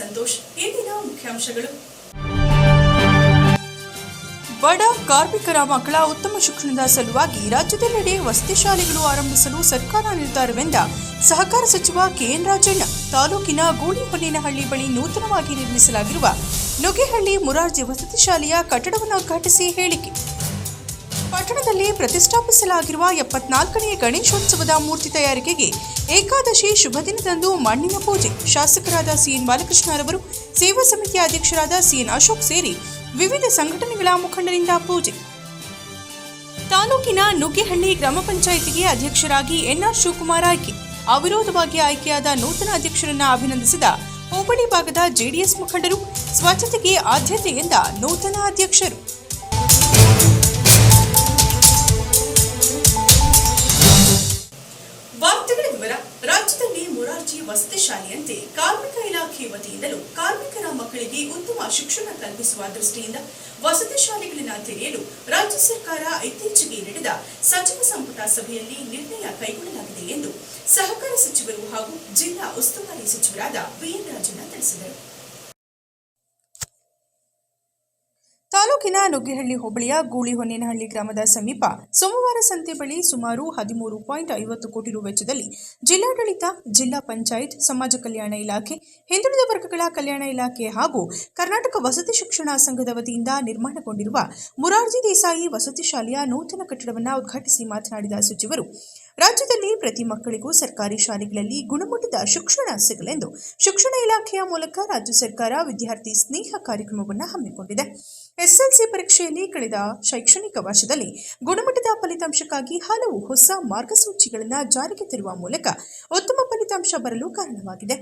ಸಂತೋಷ್, ಇಂದಿನ ಮುಖ್ಯಾಂಶಗಳು. ಬಡ ಕಾರ್ಮಿಕರ ಮಕ್ಕಳ ಉತ್ತಮ ಶಿಕ್ಷಣದ ಸಲುವಾಗಿ ರಾಜ್ಯದೆಲ್ಲೆಡೆ ವಸತಿ ಶಾಲೆಗಳು ಆರಂಭಿಸಲು ಸರ್ಕಾರ ನಿರ್ಧಾರವೆಂದ ಸಹಕಾರ ಸಚಿವ ಕೆಎನ್ ರಾಜಣ್ಣ, ತಾಲೂಕಿನ ಗೂಳಿಹೊನ್ನೇನಹಳ್ಳಿ ಬಳಿ ನೂತನವಾಗಿ ನಿರ್ಮಿಸಲಾಗಿರುವ ನುಗೆಹಳ್ಳಿ ಮುರಾರ್ಜಿ ವಸತಿ ಶಾಲೆಯ ಕಟ್ಟಡವನ್ನು ಉದ್ಘಾಟಿಸಿ ಹೇಳಿಕೆ. ಪಟ್ಟಣದಲ್ಲಿ ಪ್ರತಿಷ್ಠಾಪಿಸಲಾಗಿರುವ ಎಪ್ಪತ್ನಾಲ್ಕನೇ ಗಣೇಶೋತ್ಸವದ ಮೂರ್ತಿ ತಯಾರಿಕೆಗೆ ಏಕಾದಶಿ ಶುಭ ದಿನದಂದು ಮಣ್ಣಿನ ಪೂಜೆ. ಶಾಸಕರಾದ ಸಿಎನ್ ಬಾಲಕೃಷ್ಣರವರು, ಸೇವಾ ಸಮಿತಿಯ ಅಧ್ಯಕ್ಷರಾದ ಸಿಎನ್ ಅಶೋಕ್ ಸೇರಿ ವಿವಿಧ ಸಂಘಟನೆಗಳ ಮುಖಂಡರಿಂದ ಪೂಜೆ. ತಾಲೂಕಿನ ನುಗ್ಗೆಹಳ್ಳಿ ಗ್ರಾಮ ಪಂಚಾಯಿತಿಗೆ ಅಧ್ಯಕ್ಷರಾಗಿ ಎನ್ಆರ್ ಶಿವಕುಮಾರ್ ಆಯ್ಕೆ. ಅವಿರೋಧವಾಗಿ ಆಯ್ಕೆಯಾದ ನೂತನ ಅಧ್ಯಕ್ಷರನ್ನ ಅಭಿನಂದಿಸಿದ ಹೋಬಳಿ ಭಾಗದ ಜೆಡಿಎಸ್ ಮುಖಂಡರು, ಸ್ವಚ್ಛತೆಗೆ ಆದ್ಯತೆ ಎಂದ ನೂತನ ಅಧ್ಯಕ್ಷರು. ವಿವರ ರಾಜ್ಯದಲ್ಲಿ ಮೊರಾರ್ಜಿ ವಸತಿ ಶಾಲೆಯಂತೆ ಕಾರ್ಮಿಕ ಇಲಾಖೆ ವತಿಯಿಂದಲೂ ಕಾರ್ಮಿಕರ ಮಕ್ಕಳಿಗೆ ಉತ್ತಮ ಶಿಕ್ಷಣ ಕಲ್ಪಿಸುವ ದೃಷ್ಟಿಯಿಂದ ವಸತಿ ಶಾಲೆಗಳನ್ನು ತೆರೆಯಲು ರಾಜ್ಯ ಸರ್ಕಾರ ಇತ್ತೀಚೆಗೆ ನಡೆದ ಸಚಿವ ಸಂಪುಟ ಸಭೆಯಲ್ಲಿ ನಿರ್ಣಯ ಕೈಗೊಳ್ಳಲಾಗಿದೆ ಎಂದು ಸಹಕಾರ ಸಚಿವರು ಹಾಗೂ ಜಿಲ್ಲಾ ಉಸ್ತುವಾರಿ ಸಚಿವರಾದ ವಿಎನ್ ರಾಜಣ್ಣ ತಿಳಿಸಿದರು. ತಾಲೂಕಿನ ನುಗ್ಗಿಹಳ್ಳಿ ಹೋಬಳಿಯ ಗೂಳಿಹೊನ್ನೇನಹಳ್ಳಿ ಗ್ರಾಮದ ಸಮೀಪ ಸೋಮವಾರ ಸಂತೆ ಬಳಿ ಸುಮಾರು ಹದಿಮೂರು ಪಾಯಿಂಟ್ ಐವತ್ತು ಕೋಟಿ ರು ವೆಚ್ಚದಲ್ಲಿ ಜಿಲ್ಲಾಡಳಿತ, ಜಿಲ್ಲಾ ಪಂಚಾಯತ್, ಸಮಾಜ ಕಲ್ಯಾಣ ಇಲಾಖೆ, ಹಿಂದುಳಿದ ವರ್ಗಗಳ ಕಲ್ಯಾಣ ಇಲಾಖೆ ಹಾಗೂ ಕರ್ನಾಟಕ ವಸತಿ ಶಿಕ್ಷಣ ಸಂಘದ ವತಿಯಿಂದ ನಿರ್ಮಾಣಗೊಂಡಿರುವ ಮುರಾರ್ಜಿ ದೇಸಾಯಿ ವಸತಿ ಶಾಲೆಯ ನೂತನ ಕಟ್ಟಡವನ್ನು ಉದ್ಘಾಟಿಸಿ ಮಾತನಾಡಿದ ಸಚಿವರು, ರಾಜ್ಯದಲ್ಲಿ ಪ್ರತಿ ಮಕ್ಕಳಿಗೂ ಸರ್ಕಾರಿ ಶಾಲೆಗಳಲ್ಲಿ ಗುಣಮಟ್ಟದ ಶಿಕ್ಷಣ ಸಿಗಲೆಂದು ಶಿಕ್ಷಣ ಇಲಾಖೆಯ ಮೂಲಕ ರಾಜ್ಯ ಸರ್ಕಾರ ವಿದ್ಯಾರ್ಥಿ ಸ್ನೇಹ ಕಾರ್ಯಕ್ರಮವನ್ನು ಹಮ್ಮಿಕೊಂಡಿದೆ. ಎಸ್ಎಲ್ಸಿ ಪರೀಕ್ಷೆಯಲ್ಲಿ ಕಳೆದ ಶೈಕ್ಷಣಿಕ ವರ್ಷದಲ್ಲಿ ಗುಣಮಟ್ಟದ ಫಲಿತಾಂಶಕ್ಕಾಗಿ ಹಲವು ಹೊಸ ಮಾರ್ಗಸೂಚಿಗಳನ್ನು ಜಾರಿಗೆ ತರುವ ಮೂಲಕ ಉತ್ತಮ ಫಲಿತಾಂಶ ಬರಲು ಕಾರಣವಾಗಿದೆ.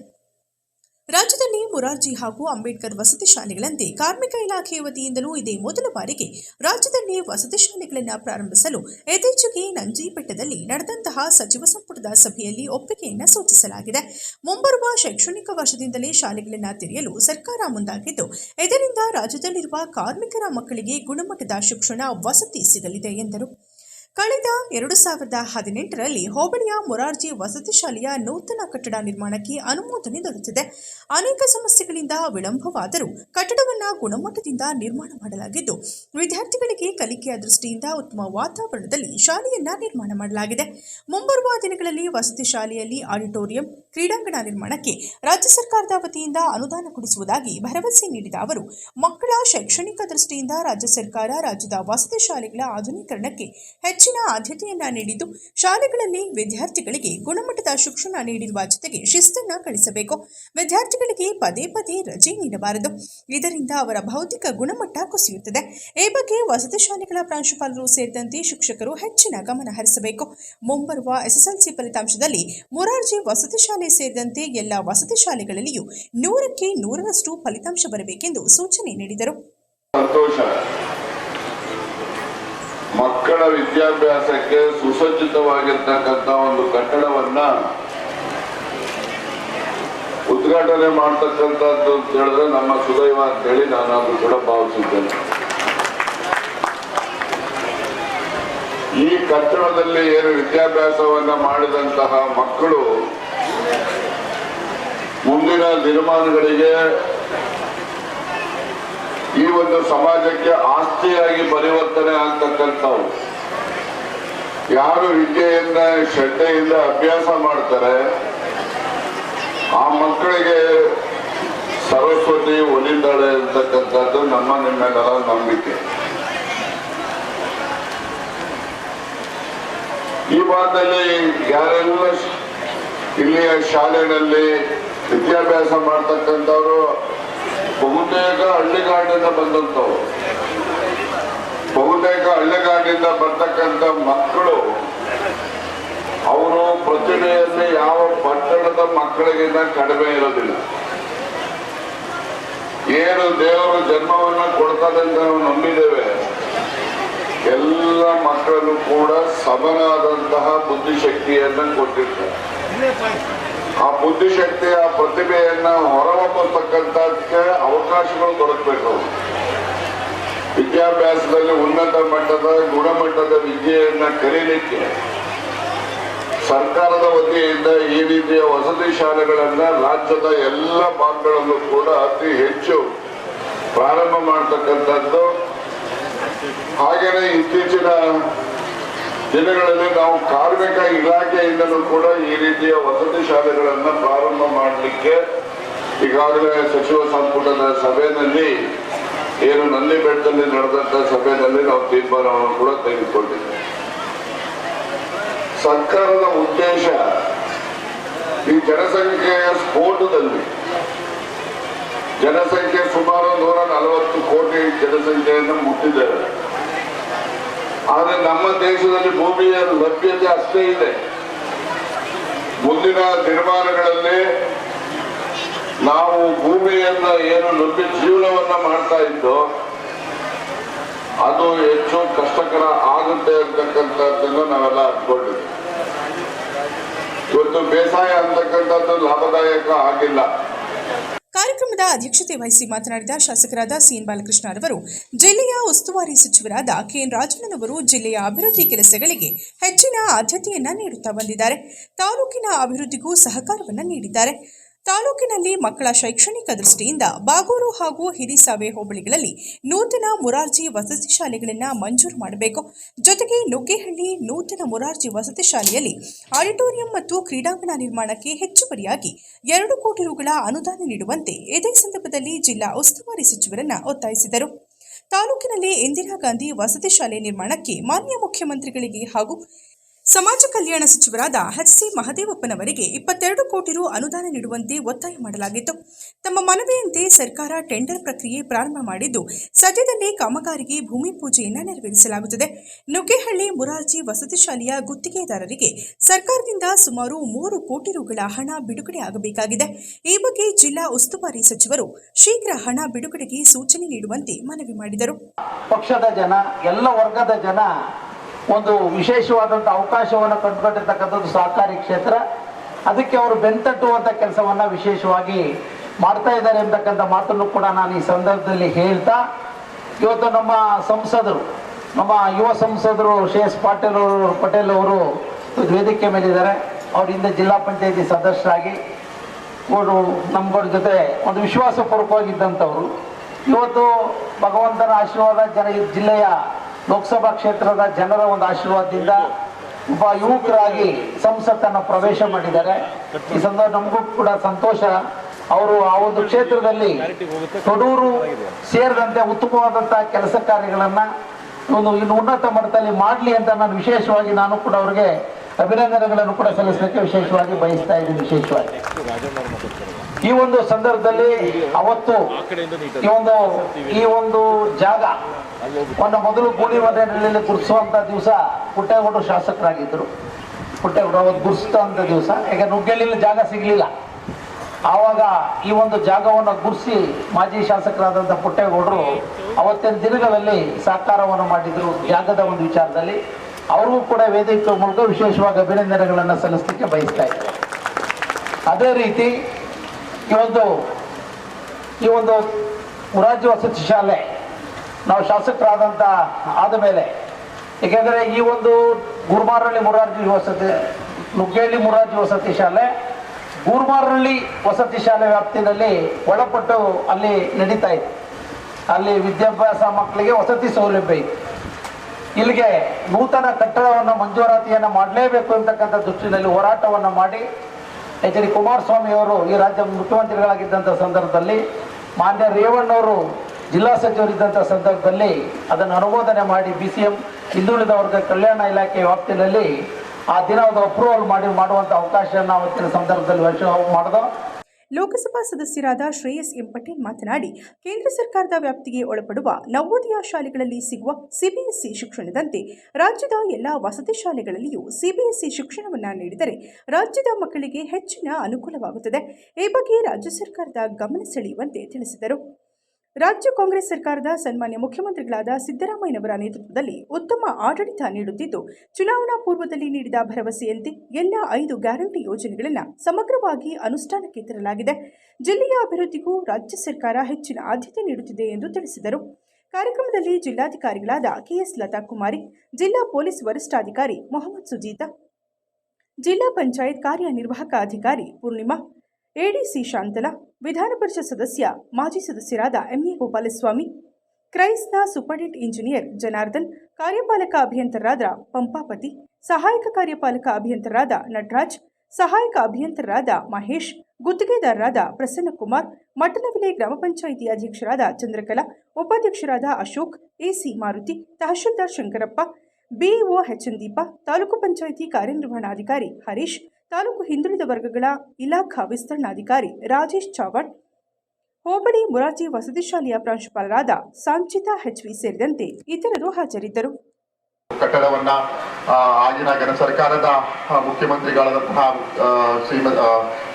ರಾಜ್ಯದಲ್ಲಿ ಮುರಾರ್ಜಿ ಹಾಗೂ ಅಂಬೇಡ್ಕರ್ ವಸತಿ ಶಾಲೆಗಳಂತೆ ಕಾರ್ಮಿಕ ಇಲಾಖೆ ವತಿಯಿಂದಲೂ ಇದೇ ಮೊದಲ ಬಾರಿಗೆ ರಾಜ್ಯದಲ್ಲಿ ವಸತಿ ಶಾಲೆಗಳನ್ನು ಪ್ರಾರಂಭಿಸಲು ಯಥೇಚ್ಛಿಗೆ ನಂಜಿಬೆಟ್ಟದಲ್ಲಿ ನಡೆದಂತಹ ಸಚಿವ ಸಂಪುಟದ ಸಭೆಯಲ್ಲಿ ಒಪ್ಪಿಗೆಯನ್ನು ಸೂಚಿಸಲಾಗಿದೆ. ಮುಂಬರುವ ಶೈಕ್ಷಣಿಕ ವರ್ಷದಿಂದಲೇ ಶಾಲೆಗಳನ್ನು ತೆರೆಯಲು ಸರ್ಕಾರ ಮುಂದಾಗಿದ್ದು, ಇದರಿಂದ ರಾಜ್ಯದಲ್ಲಿರುವ ಕಾರ್ಮಿಕರ ಮಕ್ಕಳಿಗೆ ಗುಣಮಟ್ಟದ ಶಿಕ್ಷಣ ವಸತಿ ಸಿಗಲಿದೆ ಎಂದರು. ಕಳೆದ ಎರಡು ಸಾವಿರದ ಹದಿನೆಂಟರಲ್ಲಿ ಹೋಬಳಿಯ ಮೊರಾರ್ಜಿ ವಸತಿ ಶಾಲೆಯ ನೂತನ ಕಟ್ಟಡ ನಿರ್ಮಾಣಕ್ಕೆ ಅನುಮೋದನೆ ದೊರೆತಿದೆ. ಅನೇಕ ಸಮಸ್ಯೆಗಳಿಂದ ವಿಳಂಬವಾದರೂ ಕಟ್ಟಡವನ್ನು ಗುಣಮಟ್ಟದಿಂದ ನಿರ್ಮಾಣ ಮಾಡಲಾಗಿದ್ದು, ವಿದ್ಯಾರ್ಥಿಗಳಿಗೆ ಕಲಿಕೆಯ ದೃಷ್ಟಿಯಿಂದ ಉತ್ತಮ ವಾತಾವರಣದಲ್ಲಿ ಶಾಲೆಯನ್ನ ನಿರ್ಮಾಣ ಮಾಡಲಾಗಿದೆ. ಮುಂಬರುವ ದಿನಗಳಲ್ಲಿ ವಸತಿ ಶಾಲೆಯಲ್ಲಿ ಆಡಿಟೋರಿಯಂ, ಕ್ರೀಡಾಂಗಣ ನಿರ್ಮಾಣಕ್ಕೆ ರಾಜ್ಯ ಸರ್ಕಾರದ ವತಿಯಿಂದ ಅನುದಾನ ಕೊಡಿಸುವುದಾಗಿ ಭರವಸೆ ನೀಡಿದ ಅವರು, ಮಕ್ಕಳ ಶೈಕ್ಷಣಿಕ ದೃಷ್ಟಿಯಿಂದ ರಾಜ್ಯ ಸರ್ಕಾರ ರಾಜ್ಯದ ವಸತಿ ಶಾಲೆಗಳ ಆಧುನೀಕರಣಕ್ಕೆ ಹೆಚ್ಚಿನ ಆದ್ಯತೆಯನ್ನ ನೀಡಿದ್ದು, ಶಾಲೆಗಳಲ್ಲಿ ವಿದ್ಯಾರ್ಥಿಗಳಿಗೆ ಗುಣಮಟ್ಟದ ಶಿಕ್ಷಣ ನೀಡಿರುವ ಜೊತೆಗೆ ಶಿಸ್ತನ್ನ ಕಳಿಸಬೇಕು ವಿದ್ಯಾರ್ಥಿಗಳಿಗೆ ಪದೇ ಪದೇ ರಜೆ ನೀಡಬಾರದು. ಇದರಿಂದ ಅವರ ಭೌತಿಕ ಗುಣಮಟ್ಟ ಕುಸಿಯುತ್ತದೆ. ಈ ಬಗ್ಗೆ ವಸತಿ ಶಾಲೆಗಳ ಪ್ರಾಂಶುಪಾಲರು ಸೇರಿದಂತೆ ಶಿಕ್ಷಕರು ಹೆಚ್ಚಿನ ಗಮನ ಹರಿಸಬೇಕು. ಮುಂಬರುವ ಎಸ್ಎಸ್ಎಲ್ಸಿ ಫಲಿತಾಂಶದಲ್ಲಿ ಮೊರಾರ್ಜಿ ವಸತಿ ಶಾಲೆ ಸೇರಿದಂತೆ ಎಲ್ಲ ವಸತಿ ಶಾಲೆಗಳಲ್ಲಿಯೂ ನೂರಕ್ಕೆ ನೂರರಷ್ಟು ಫಲಿತಾಂಶ ಬರಬೇಕೆಂದು ಸೂಚನೆ ನೀಡಿದರು. ಸಂತೋಷ. ಮಕ್ಕಳ ವಿದ್ಯಾಭ್ಯಾಸಕ್ಕೆ ಸುಸಜ್ಜಿತವಾಗಿರ್ತಕ್ಕಂಥ ಒಂದು ಕಟ್ಟಡವನ್ನ ಉದ್ಘಾಟನೆ ಮಾಡ್ತಕ್ಕಂಥದ್ದು ಅಂತ ಹೇಳಿದ್ರೆ ನಮ್ಮ ಸುದೈವ ಅಂತೇಳಿ ನಾನು ಅದು ಕೂಡ ಭಾವಿಸಿದ್ದೇನೆ. ಈ ಕಟ್ಟಡದಲ್ಲಿ ಏನು ವಿದ್ಯಾಭ್ಯಾಸವನ್ನ ಮಾಡಿದಂತಹ ಮಕ್ಕಳು ಮುಂದಿನ ದಿನಮಾನಗಳಿಗೆ ಒಂದು ಸಮಾಜಕ್ಕೆ ಆಸ್ತಿಯಾಗಿ ಪರಿವರ್ತನೆ ಆಗ್ತಕ್ಕಂಥವು ಯಾರು ವಿದ್ಯೆಯಿಂದ, ಶ್ರದ್ಧೆಯಿಂದ ಅಭ್ಯಾಸ ಮಾಡ್ತಾರೆ, ಆ ಮಕ್ಕಳಿಗೆ ಸರಸ್ವತಿ ಒಲಿದಾಳೆ ಅಂತಕ್ಕಂಥದ್ದು ನಮ್ಮ ನಿಮ್ಮೆಲ್ಲರ ನಂಬಿಕೆ. ಈ ಮಾತಲ್ಲಿ ಯಾರೆಲ್ಲ ಇಲ್ಲಿಯ ಶಾಲೆಯಲ್ಲಿ ವಿದ್ಯಾಭ್ಯಾಸ ಮಾಡ್ತಕ್ಕಂಥವ್ರು ಬಹುತೇಕ ಹಳ್ಳಿಗಾಡಿನಿಂದ ಬಂದಂಥವು ಬಹುತೇಕ ಹಳ್ಳಿಗಾಡಿನಿಂದ ಬರ್ತಕ್ಕಂಥ ಮಕ್ಕಳು, ಅವರು ಪ್ರತಿಭೆಯಲ್ಲಿ ಯಾವ ಪಟ್ಟಣದ ಮಕ್ಕಳಿಗಿಂತ ಕಡಿಮೆ ಇರೋದಿಲ್ಲ. ಏನು ದೇವರು ಜನ್ಮವನ್ನ ಕೊಡ್ತಾರೆ ಅಂತ ನಾವು ನಂಬಿದ್ದೇವೆ. ಎಲ್ಲ ಮಕ್ಕಳನ್ನು ಕೂಡ ಸಮನಾದಂತಹ ಬುದ್ಧಿಶಕ್ತಿಯನ್ನು ಕೊಟ್ಟಿರ್ತಾರೆ. ಆ ಬುದ್ಧಿಶಕ್ತಿ ಆ ಪ್ರತಿಭೆಯನ್ನ ಹೊರಹೊಮ್ಮತಕ್ಕಂಥದಕ್ಕೆ ಅವಕಾಶಗಳು ದೊರಕಬೇಕು. ವಿದ್ಯಾಭ್ಯಾಸದಲ್ಲಿ ಉನ್ನತ ಮಟ್ಟದ, ಗುಣಮಟ್ಟದ ವಿದ್ಯೆಯನ್ನ ಕಲೀಲಿಕ್ಕೆ ಸರ್ಕಾರದ ವತಿಯಿಂದ ಈ ರೀತಿಯ ವಸತಿ ಶಾಲೆಗಳನ್ನ ರಾಜ್ಯದ ಎಲ್ಲ ಭಾಗಗಳಲ್ಲೂ ಕೂಡ ಅತಿ ಹೆಚ್ಚು ಪ್ರಾರಂಭ ಮಾಡತಕ್ಕಂಥದ್ದು. ಹಾಗೆಯೇ ಇತ್ತೀಚಿನ ದಿನಗಳಲ್ಲಿ ನಾವು ಕಾರ್ಮಿಕ ಇಲಾಖೆಯಿಂದಲೂ ಕೂಡ ಈ ರೀತಿಯ ವಸತಿ ಶಾಲೆಗಳನ್ನು ಪ್ರಾರಂಭ ಮಾಡಲಿಕ್ಕೆ ಈಗಾಗಲೇ ಸಚಿವ ಸಂಪುಟದ ಸಭೆಯಲ್ಲಿ ಏನು ನಲ್ಲಿ ಬೆಟ್ಟದಲ್ಲಿ ನಡೆದಂತ ಸಭೆಯಲ್ಲಿ ನಾವು ತೀರ್ಮಾನವನ್ನು ಕೂಡ ತೆಗೆದುಕೊಂಡಿದ್ದೇವೆ. ಸರ್ಕಾರದ ಉದ್ದೇಶ ಈ ಜನಸಂಖ್ಯೆಯ ಸ್ಫೋಟದಲ್ಲಿ ಜನಸಂಖ್ಯೆ ಸುಮಾರು ನೂರ ನಲವತ್ತು ಕೋಟಿ ಜನಸಂಖ್ಯೆಯನ್ನು ಮುಟ್ಟಿದ್ದೇವೆ ಆದರೆ ನಮ್ಮ ದೇಶದಲ್ಲಿ ಭೂಮಿಯ ಲಭ್ಯತೆ ಅಷ್ಟೇ ಇದೆ. ಮುಂದಿನ ನಿರ್ಮಾಣಗಳಲ್ಲಿ ನಾವು ಭೂಮಿಯನ್ನ ಏನು ನಂಬಿ ಜೀವನವನ್ನ ಮಾಡ್ತಾ ಇದ್ದೋ, ಅದು ಹೆಚ್ಚು ಕಷ್ಟಕರ ಆಗುತ್ತೆ ಅಂತಕ್ಕಂಥದ್ದನ್ನು ನಾವೆಲ್ಲ ಅನ್ಕೊಂಡಿದ್ವಿ. ಇವತ್ತು ಬೇಸಾಯ ಅಂತಕ್ಕಂಥದ್ದು ಲಾಭದಾಯಕ ಆಗಿಲ್ಲ. ಕಾರ್ಯಕ್ರಮದ ಅಧ್ಯಕ್ಷತೆ ವಹಿಸಿ ಮಾತನಾಡಿದ ಶಾಸಕರಾದ ಸಿಎನ್ ಬಾಲಕೃಷ್ಣ ರವರು, ಜಿಲ್ಲೆಯ ಉಸ್ತುವಾರಿ ಸಚಿವರಾದ ಕೆಎನ್ ರಾಜಣ್ಣನವರು ಜಿಲ್ಲೆಯ ಅಭಿವೃದ್ಧಿ ಕೆಲಸಗಳಿಗೆ ಹೆಚ್ಚಿನ ಆದ್ಯತೆಯನ್ನ ನೀಡುತ್ತಾ ಬಂದಿದ್ದಾರೆ. ತಾಲೂಕಿನ ಅಭಿವೃದ್ಧಿಗೂ ಸಹಕಾರವನ್ನು ನೀಡಿದ್ದಾರೆ. ತಾಲೂಕಿನಲ್ಲಿ ಮಕ್ಕಳ ಶೈಕ್ಷಣಿಕ ದೃಷ್ಟಿಯಿಂದ ಬಾಗೂರು ಹಾಗೂ ಹಿರಿಸಾವೆ ಹೋಬಳಿಗಳಲ್ಲಿ ನೂತನ ಮುರಾರ್ಜಿ ವಸತಿ ಶಾಲೆಗಳನ್ನು ಮಂಜೂರು ಮಾಡಬೇಕು. ಜೊತೆಗೆ ನುಗ್ಗೇಹಳ್ಳಿ ನೂತನ ಮುರಾರ್ಜಿ ವಸತಿ ಶಾಲೆಯಲ್ಲಿ ಆಡಿಟೋರಿಯಂ ಮತ್ತು ಕ್ರೀಡಾಂಗಣ ನಿರ್ಮಾಣಕ್ಕೆ ಹೆಚ್ಚುವರಿಯಾಗಿ ಎರಡು ಕೋಟಿ ರುಗಳ ಅನುದಾನ ನೀಡುವಂತೆ ಇದೇ ಸಂದರ್ಭದಲ್ಲಿ ಜಿಲ್ಲಾ ಉಸ್ತುವಾರಿ ಸಚಿವರನ್ನು ಒತ್ತಾಯಿಸಿದರು. ತಾಲೂಕಿನಲ್ಲಿ ಇಂದಿರಾ ಗಾಂಧಿ ವಸತಿ ಶಾಲೆ ನಿರ್ಮಾಣಕ್ಕೆ ಮಾನ್ಯ ಮುಖ್ಯಮಂತ್ರಿಗಳಿಗೆ ಹಾಗೂ ಸಮಾಜ ಕಲ್ಯಾಣ ಸಚಿವರಾದ ಎಚ್ ಸಿ ಮಹದೇವಪ್ಪನವರಿಗೆ ಇಪ್ಪತ್ತೆರಡು ಕೋಟಿ ರು ಅನುದಾನ ನೀಡುವಂತೆ ಒತ್ತಾಯ ಮಾಡಲಾಗಿತ್ತು. ತಮ್ಮ ಮನವಿಯಂತೆ ಸರ್ಕಾರ ಟೆಂಡರ್ ಪ್ರಕ್ರಿಯೆ ಪ್ರಾರಂಭ ಮಾಡಿದ್ದು, ಸದ್ಯದಲ್ಲೇ ಕಾಮಗಾರಿಗೆ ಭೂಮಿ ಪೂಜೆಯನ್ನು ನೆರವೇರಿಸಲಾಗುತ್ತದೆ. ನುಗ್ಗೇಹಳ್ಳಿ ಮುರಾರ್ಜಿ ವಸತಿ ಶಾಲೆಯ ಗುತ್ತಿಗೆದಾರರಿಗೆ ಸರ್ಕಾರದಿಂದ ಸುಮಾರು ಮೂರು ಕೋಟಿ ರುಗಳ ಹಣ ಬಿಡುಗಡೆ ಆಗಬೇಕಾಗಿದೆ. ಈ ಬಗ್ಗೆ ಜಿಲ್ಲಾ ಉಸ್ತುವಾರಿ ಸಚಿವರು ಶೀಘ್ರ ಹಣ ಬಿಡುಗಡೆಗೆ ಸೂಚನೆ ನೀಡುವಂತೆ ಮನವಿ ಮಾಡಿದರು. ಪಕ್ಷದ ಜನ, ಎಲ್ಲ ವರ್ಗದ ಜನ ಒಂದು ವಿಶೇಷವಾದಂಥ ಅವಕಾಶವನ್ನು ಕಂಡುಕೊಂಡಿರ್ತಕ್ಕಂಥದ್ದು ಸಹಕಾರಿ ಕ್ಷೇತ್ರ. ಅದಕ್ಕೆ ಅವರು ಬೆಂತಟ್ಟುವಂಥ ಕೆಲಸವನ್ನು ವಿಶೇಷವಾಗಿ ಮಾಡ್ತಾ ಇದ್ದಾರೆ ಎಂಬತಕ್ಕಂಥ ಮಾತನ್ನು ಕೂಡ ನಾನು ಈ ಸಂದರ್ಭದಲ್ಲಿ ಹೇಳ್ತಾ, ಇವತ್ತು ನಮ್ಮ ಸಂಸದರು, ನಮ್ಮ ಯುವ ಸಂಸದರು ಶ್ರೀ ಎಸ್ ಪಾಟೀಲ್ ಅವರು, ಪಟೇಲ್ ಅವರು ವೇದಿಕೆ ಮೇಲಿದ್ದಾರೆ. ಅವರಿಂದ ಜಿಲ್ಲಾ ಪಂಚಾಯತಿ ಸದಸ್ಯರಾಗಿ ಅವರು ನಮ್ಗಳ ಜೊತೆ ಒಂದು ವಿಶ್ವಾಸಪೂರ್ವಕವಾಗಿದ್ದಂಥವ್ರು. ಇವತ್ತು ಭಗವಂತನ ಆಶೀರ್ವಾದ ಜನ ಜಿಲ್ಲೆಯ ಲೋಕಸಭಾ ಕ್ಷೇತ್ರದ ಜನರ ಒಂದು ಆಶೀರ್ವಾದದಿಂದ ಒಬ್ಬ ಯುವಕರಾಗಿ ಸಂಸತ್ತನ್ನು ಪ್ರವೇಶ ಮಾಡಿದ್ದಾರೆ. ಈ ಸಂದರ್ಭ ನಮಗೂ ಕೂಡ ಸಂತೋಷ. ಅವರು ಆ ಒಂದು ಕ್ಷೇತ್ರದಲ್ಲಿ ತೊಡೂರು ಸೇರಿದಂತೆ ಉತ್ತಮವಾದಂತಹ ಕೆಲಸ ಕಾರ್ಯಗಳನ್ನು ಒಂದು ಇನ್ನು ಉನ್ನತ ಮಟ್ಟದಲ್ಲಿ ಮಾಡಲಿ ಅಂತ ನಾನು ವಿಶೇಷವಾಗಿ ನಾನು ಕೂಡ ಅವರಿಗೆ ಅಭಿನಂದನೆಗಳನ್ನು ಕೂಡ ಸಲ್ಲಿಸಲಿಕ್ಕೆ ವಿಶೇಷವಾಗಿ ಬಯಸ್ತಾ ಇದ್ದೀನಿ, ವಿಶೇಷವಾಗಿ. ಈ ಒಂದು ಸಂದರ್ಭದಲ್ಲಿ ಅವತ್ತು ಈ ಒಂದು ಈ ಒಂದು ಜಾಗ, ಒಂದು ಮೊದಲು ಗೂಳಿ ಮನೆಯಲ್ಲಿ ಗುರ್ಸುವಂತ ದಿವಸ ಪುಟ್ಟೇಗೌಡರು ಶಾಸಕರಾಗಿದ್ದರು. ಪುಟ್ಟೇಗೌಡರು ಅವತ್ತು ಗುರ್ಸ್ತಂತ ದಿವಸ. ಈಗ ನುಗ್ಗೆಲಿಲ್ಲ ಜಾಗ ಸಿಗಲಿಲ್ಲ. ಆವಾಗ ಈ ಒಂದು ಜಾಗವನ್ನು ಗುರ್ಸಿ ಮಾಜಿ ಶಾಸಕರಾದಂಥ ಪುಟ್ಟೇಗೌಡರು ಅವತ್ತಿನ ದಿನಗಳಲ್ಲಿ ಸಾಕಾರವನ್ನು ಮಾಡಿದ್ರು. ಜಾಗದ ಒಂದು ವಿಚಾರದಲ್ಲಿ ಅವ್ರಿಗೂ ಕೂಡ ವೇದಿಕೆ ಮೂಲಕ ವಿಶೇಷವಾಗಿ ಅಭಿನಂದನೆಗಳನ್ನು ಸಲ್ಲಿಸಲಿಕ್ಕೆ ಬಯಸ್ತಾ ಇದ್ದಾರೆ. ಅದೇ ರೀತಿ ಒಂದು ಈ ಒಂದು ಮುರಾರ್ಜಿ ವಸತಿ ಶಾಲೆ, ನಾವು ಶಾಸಕರಾದಂಥ ಆದ ಮೇಲೆ, ಏಕೆಂದರೆ ಈ ಒಂದು ಗುರುಮಾರಳ್ಳಿ ಮುರಾರ್ಜಿ ವಸತಿ ನುಗ್ಗೇಳಿ ಮುರಾರ್ಜಿ ವಸತಿ ಶಾಲೆ ಗೂರ್ಮಾರಳ್ಳಿ ವಸತಿ ಶಾಲೆ ವ್ಯಾಪ್ತಿನಲ್ಲಿ ಒಳಪಟ್ಟು ಅಲ್ಲಿ ನಡೀತಾ ಇತ್ತು. ಅಲ್ಲಿ ವಿದ್ಯಾಭ್ಯಾಸ ಮಕ್ಕಳಿಗೆ ವಸತಿ ಸೌಲಭ್ಯ ಇತ್ತು. ಇಲ್ಲಿಗೆ ನೂತನ ಕಟ್ಟಡವನ್ನು ಮಂಜೂರಾತಿಯನ್ನು ಮಾಡಲೇಬೇಕು ಅಂತಕ್ಕಂಥ ದೃಷ್ಟಿನಲ್ಲಿ ಹೋರಾಟವನ್ನು ಮಾಡಿ ಎಚ್ ಡಿ ಕುಮಾರಸ್ವಾಮಿ ಅವರು ಈ ರಾಜ್ಯ ಮುಖ್ಯಮಂತ್ರಿಗಳಾಗಿದ್ದಂಥ ಸಂದರ್ಭದಲ್ಲಿ ಮಾನ್ಯ ರೇವಣ್ಣವರು ಜಿಲ್ಲಾ ಸಚಿವರಿದ್ದಂಥ ಸಂದರ್ಭದಲ್ಲಿ ಅದನ್ನು ಅನುಮೋದನೆ ಮಾಡಿ ಬಿ ಸಿ ಎಂ ಹಿಂದುಳಿದ ವರ್ಗ ಕಲ್ಯಾಣ ಇಲಾಖೆ ವ್ಯಾಪ್ತಿನಲ್ಲಿ ಆ ದಿನ ಒಂದು ಅಪ್ರೂವಲ್ ಮಾಡಿ ಮಾಡುವಂಥ ಅವಕಾಶವನ್ನು ಅವತ್ತಿನ ಸಂದರ್ಭದಲ್ಲಿ ವರ್ಷ ಮಾಡಿದೋ ಲೋಕಸಭಾ ಸದಸ್ಯರಾದ ಶ್ರೇಯಸ್ ಎಂ ಪಟೇಲ್ ಮಾತನಾಡಿ, ಕೇಂದ್ರ ಸರ್ಕಾರದ ವ್ಯಾಪ್ತಿಗೆ ಒಳಪಡುವ ನವೋದಯ ಶಾಲೆಗಳಲ್ಲಿ ಸಿಗುವ ಸಿಬಿಎಸ್ಇ ಶಿಕ್ಷಣದಂತೆ ರಾಜ್ಯದ ಎಲ್ಲ ವಸತಿ ಶಾಲೆಗಳಲ್ಲಿಯೂ ಸಿಬಿಎಸ್ಇ ಶಿಕ್ಷಣವನ್ನು ನೀಡಿದರೆ ರಾಜ್ಯದ ಮಕ್ಕಳಿಗೆ ಹೆಚ್ಚಿನ ಅನುಕೂಲವಾಗುತ್ತದೆ. ಈ ಬಗ್ಗೆ ರಾಜ್ಯ ಸರ್ಕಾರದ ಗಮನ ಸೆಳೆಯುವಂತೆ ತಿಳಿಸಿದರು. ರಾಜ್ಯ ಕಾಂಗ್ರೆಸ್ ಸರ್ಕಾರದ ಸನ್ಮಾನ್ಯ ಮುಖ್ಯಮಂತ್ರಿಗಳಾದ ಸಿದ್ದರಾಮಯ್ಯನವರ ನೇತೃತ್ವದಲ್ಲಿ ಉತ್ತಮ ಆಡಳಿತ ನೀಡುತ್ತಿದ್ದು, ಚುನಾವಣಾ ಪೂರ್ವದಲ್ಲಿ ನೀಡಿದ ಭರವಸೆಯಂತೆ ಎಲ್ಲ ಐದು ಗ್ಯಾರಂಟಿ ಯೋಜನೆಗಳನ್ನು ಸಮಗ್ರವಾಗಿ ಅನುಷ್ಠಾನಕ್ಕೆ ತರಲಾಗಿದೆ. ಜಿಲ್ಲೆಯ ಅಭಿವೃದ್ಧಿಗೂ ರಾಜ್ಯ ಸರ್ಕಾರ ಹೆಚ್ಚಿನ ಆದ್ಯತೆ ನೀಡುತ್ತಿದೆ ಎಂದು ತಿಳಿಸಿದರು. ಕಾರ್ಯಕ್ರಮದಲ್ಲಿ ಜಿಲ್ಲಾಧಿಕಾರಿಗಳಾದ ಕೆಎಸ್ ಲತಾ ಕುಮಾರಿ ಜಿಲ್ಲಾ ಪೊಲೀಸ್ ವರಿಷ್ಠಾಧಿಕಾರಿ ಮೊಹಮ್ಮದ್ ಸುಜೀತಾ, ಜಿಲ್ಲಾ ಪಂಚಾಯತ್ ಕಾರ್ಯನಿರ್ವಾಹಕ ಅಧಿಕಾರಿ ಪೂರ್ಣಿಮಾ ಎಡಿಸಿ ಶಾಂತಲಾ, ವಿಧಾನ ಪರಿಷತ್ ಸದಸ್ಯ, ಮಾಜಿ ಸದಸ್ಯರಾದ ಎಂಎ ಗೋಪಾಲಸ್ವಾಮಿ ಕ್ರೈಸ್ನ ಸೂಪರ್ಡೆಂಟ್ ಇಂಜಿನಿಯರ್ ಜನಾರ್ದನ್, ಕಾರ್ಯಪಾಲಕ ಅಭಿಯಂತರರಾದ ಪಂಪಾಪತಿ, ಸಹಾಯಕ ಕಾರ್ಯಪಾಲಕ ಅಭಿಯಂತರರಾದ ನಟರಾಜ್, ಸಹಾಯಕ ಅಭಿಯಂತರರಾದ ಮಹೇಶ್, ಗುತ್ತಿಗೆದಾರರಾದ ಪ್ರಸನ್ನಕುಮಾರ್ ಮಟ್ಟನವಿಲೆ ಗ್ರಾಮ ಪಂಚಾಯಿತಿ ಅಧ್ಯಕ್ಷರಾದ ಚಂದ್ರಕಲಾ, ಉಪಾಧ್ಯಕ್ಷರಾದ Ashok, AC Maruti, tahsildar Shankarappa BEO HN Deepa, taluk panchayat ಕಾರ್ಯನಿರ್ವಹಣಾಧಿಕಾರಿ ಹರೀಶ್ ತಾಲೂಕು ಹಿಂದುಳಿದ ವರ್ಗಗಳ ಇಲಾಖಾ ವಿಸ್ತರಣಾಧಿಕಾರಿ ರಾಜೇಶ್ ಚಾವಟ್, ಹೋಬಳಿ ಮುರಾರ್ಜಿ ವಸತಿ ಶಾಲೆಯ ಪ್ರಾಂಶುಪಾಲರಾದ ಸಾಂಚಿತಾ ಹೆಚ್ವಿ ಸೇರಿದಂತೆ ಇತರರು ಹಾಜರಿದ್ದರು. ಕಟ್ಟಡವನ್ನ ಆಗಿನ ಸರ್ಕಾರದ ಮುಖ್ಯಮಂತ್ರಿಗಳಾದಂತಹ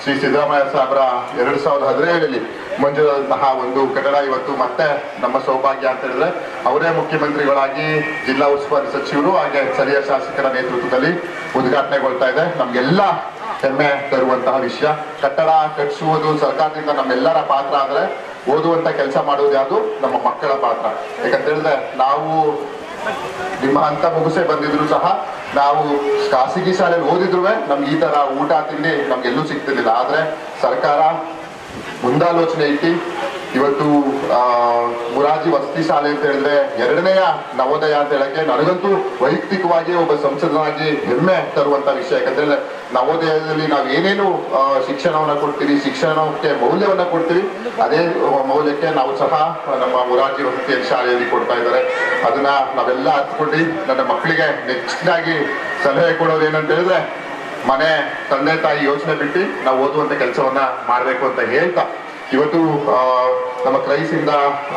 ಶ್ರೀ ಸಿದ್ದರಾಮಯ್ಯ ಸಾಹೇಬರ ಎರಡು ಸಾವಿರದ ಹದಿನೇಳರಲ್ಲಿ ಮಂಜೂರಾದಂತಹ ಒಂದು ಕಟ್ಟಡ ಇವತ್ತು ಮತ್ತೆ ನಮ್ಮ ಸೌಭಾಗ್ಯ ಅಂತ ಹೇಳಿದ್ರೆ ಅವರೇ ಮುಖ್ಯಮಂತ್ರಿಗಳಾಗಿ ಜಿಲ್ಲಾ ಉಸ್ತುವಾರಿ ಸಚಿವರು ಹಾಗೆ ಸ್ಥಳೀಯ ಶಾಸಕರ ನೇತೃತ್ವದಲ್ಲಿ ಉದ್ಘಾಟನೆಗೊಳ್ತಾ ಇದೆ. ನಮ್ಗೆಲ್ಲ ಹೆಮ್ಮೆ ತರುವಂತಹ ವಿಷಯ. ಕಟ್ಟಡ ಕಟ್ಟಿಸುವುದು ಸರ್ಕಾರದಿಂದ ನಮ್ಮೆಲ್ಲರ ಪಾತ್ರ ಆದ್ರೆ ಓದುವಂತ ಕೆಲಸ ಮಾಡುವುದು ಯಾವುದು? ನಮ್ಮ ಮಕ್ಕಳ ಪಾತ್ರ. ಯಾಕಂತ ಹೇಳಿದ್ರೆ ನಾವು ನಿಮ್ಮ ಹಂತ ಮುಗಿಸೇ ಬಂದಿದ್ರು ಸಹ ನಾವು ಖಾಸಗಿ ಶಾಲೆಯಲ್ಲಿ ಓದಿದ್ರು ನಮ್ಗೆ ಈ ತರ ಊಟ, ತಿಂಡಿ ನಮ್ಗೆಲ್ಲೂ ಸಿಗ್ತಿರ್ಲಿಲ್ಲ. ಆದ್ರೆ ಸರ್ಕಾರ ಮುಂದಾಲೋಚನೆ ಇಟ್ಟು ಇವತ್ತು ಆ, ಮುರಾರ್ಜಿ ವಸತಿ ಶಾಲೆ ಅಂತ ಹೇಳಿದ್ರೆ ಎರಡನೆಯ ನವೋದಯ ಅಂತ ಹೇಳಕ್ಕೆ ನನಗಂತೂ ವೈಯಕ್ತಿಕವಾಗಿ ಒಬ್ಬ ಸಂಸದನಾಗಿ ಹೆಮ್ಮೆ ತರುವಂತ ವಿಷಯ. ಯಾಕಂದ್ರೆ ನವೋದಯದಲ್ಲಿ ನಾವು ಏನೇನು ಶಿಕ್ಷಣವನ್ನ ಕೊಡ್ತೀವಿ ಶಿಕ್ಷಣಕ್ಕೆ ಮೌಲ್ಯವನ್ನ ಕೊಡ್ತೀವಿ ಅದೇ ಮೌಲ್ಯಕ್ಕೆ ನಾವು ಸಹ ನಮ್ಮ ಮುರಾಜಿ ವಸತಿ ಶಾಲೆಯಲ್ಲಿ ಕೊಡ್ತಾ ಇದ್ದಾರೆ. ಅದನ್ನ ನಾವೆಲ್ಲ ಹತ್ಕೊಂಡು ನನ್ನ ಮಕ್ಕಳಿಗೆ ಆಗಿ ಸಲಹೆ ಕೊಡೋದು ಏನಂತ ಹೇಳಿದ್ರೆ ಮನೆ ತಂದೆ ತಾಯಿ ಯೋಚನೆ ಬಿಟ್ಟು ನಾವು ಓದುವಂತ ಕೆಲಸವನ್ನ ಮಾಡಬೇಕು ಅಂತ ಹೇಳ್ತಾ ಇವತ್ತು ನಮ್ಮ ಕ್ರೈಸಿಂದ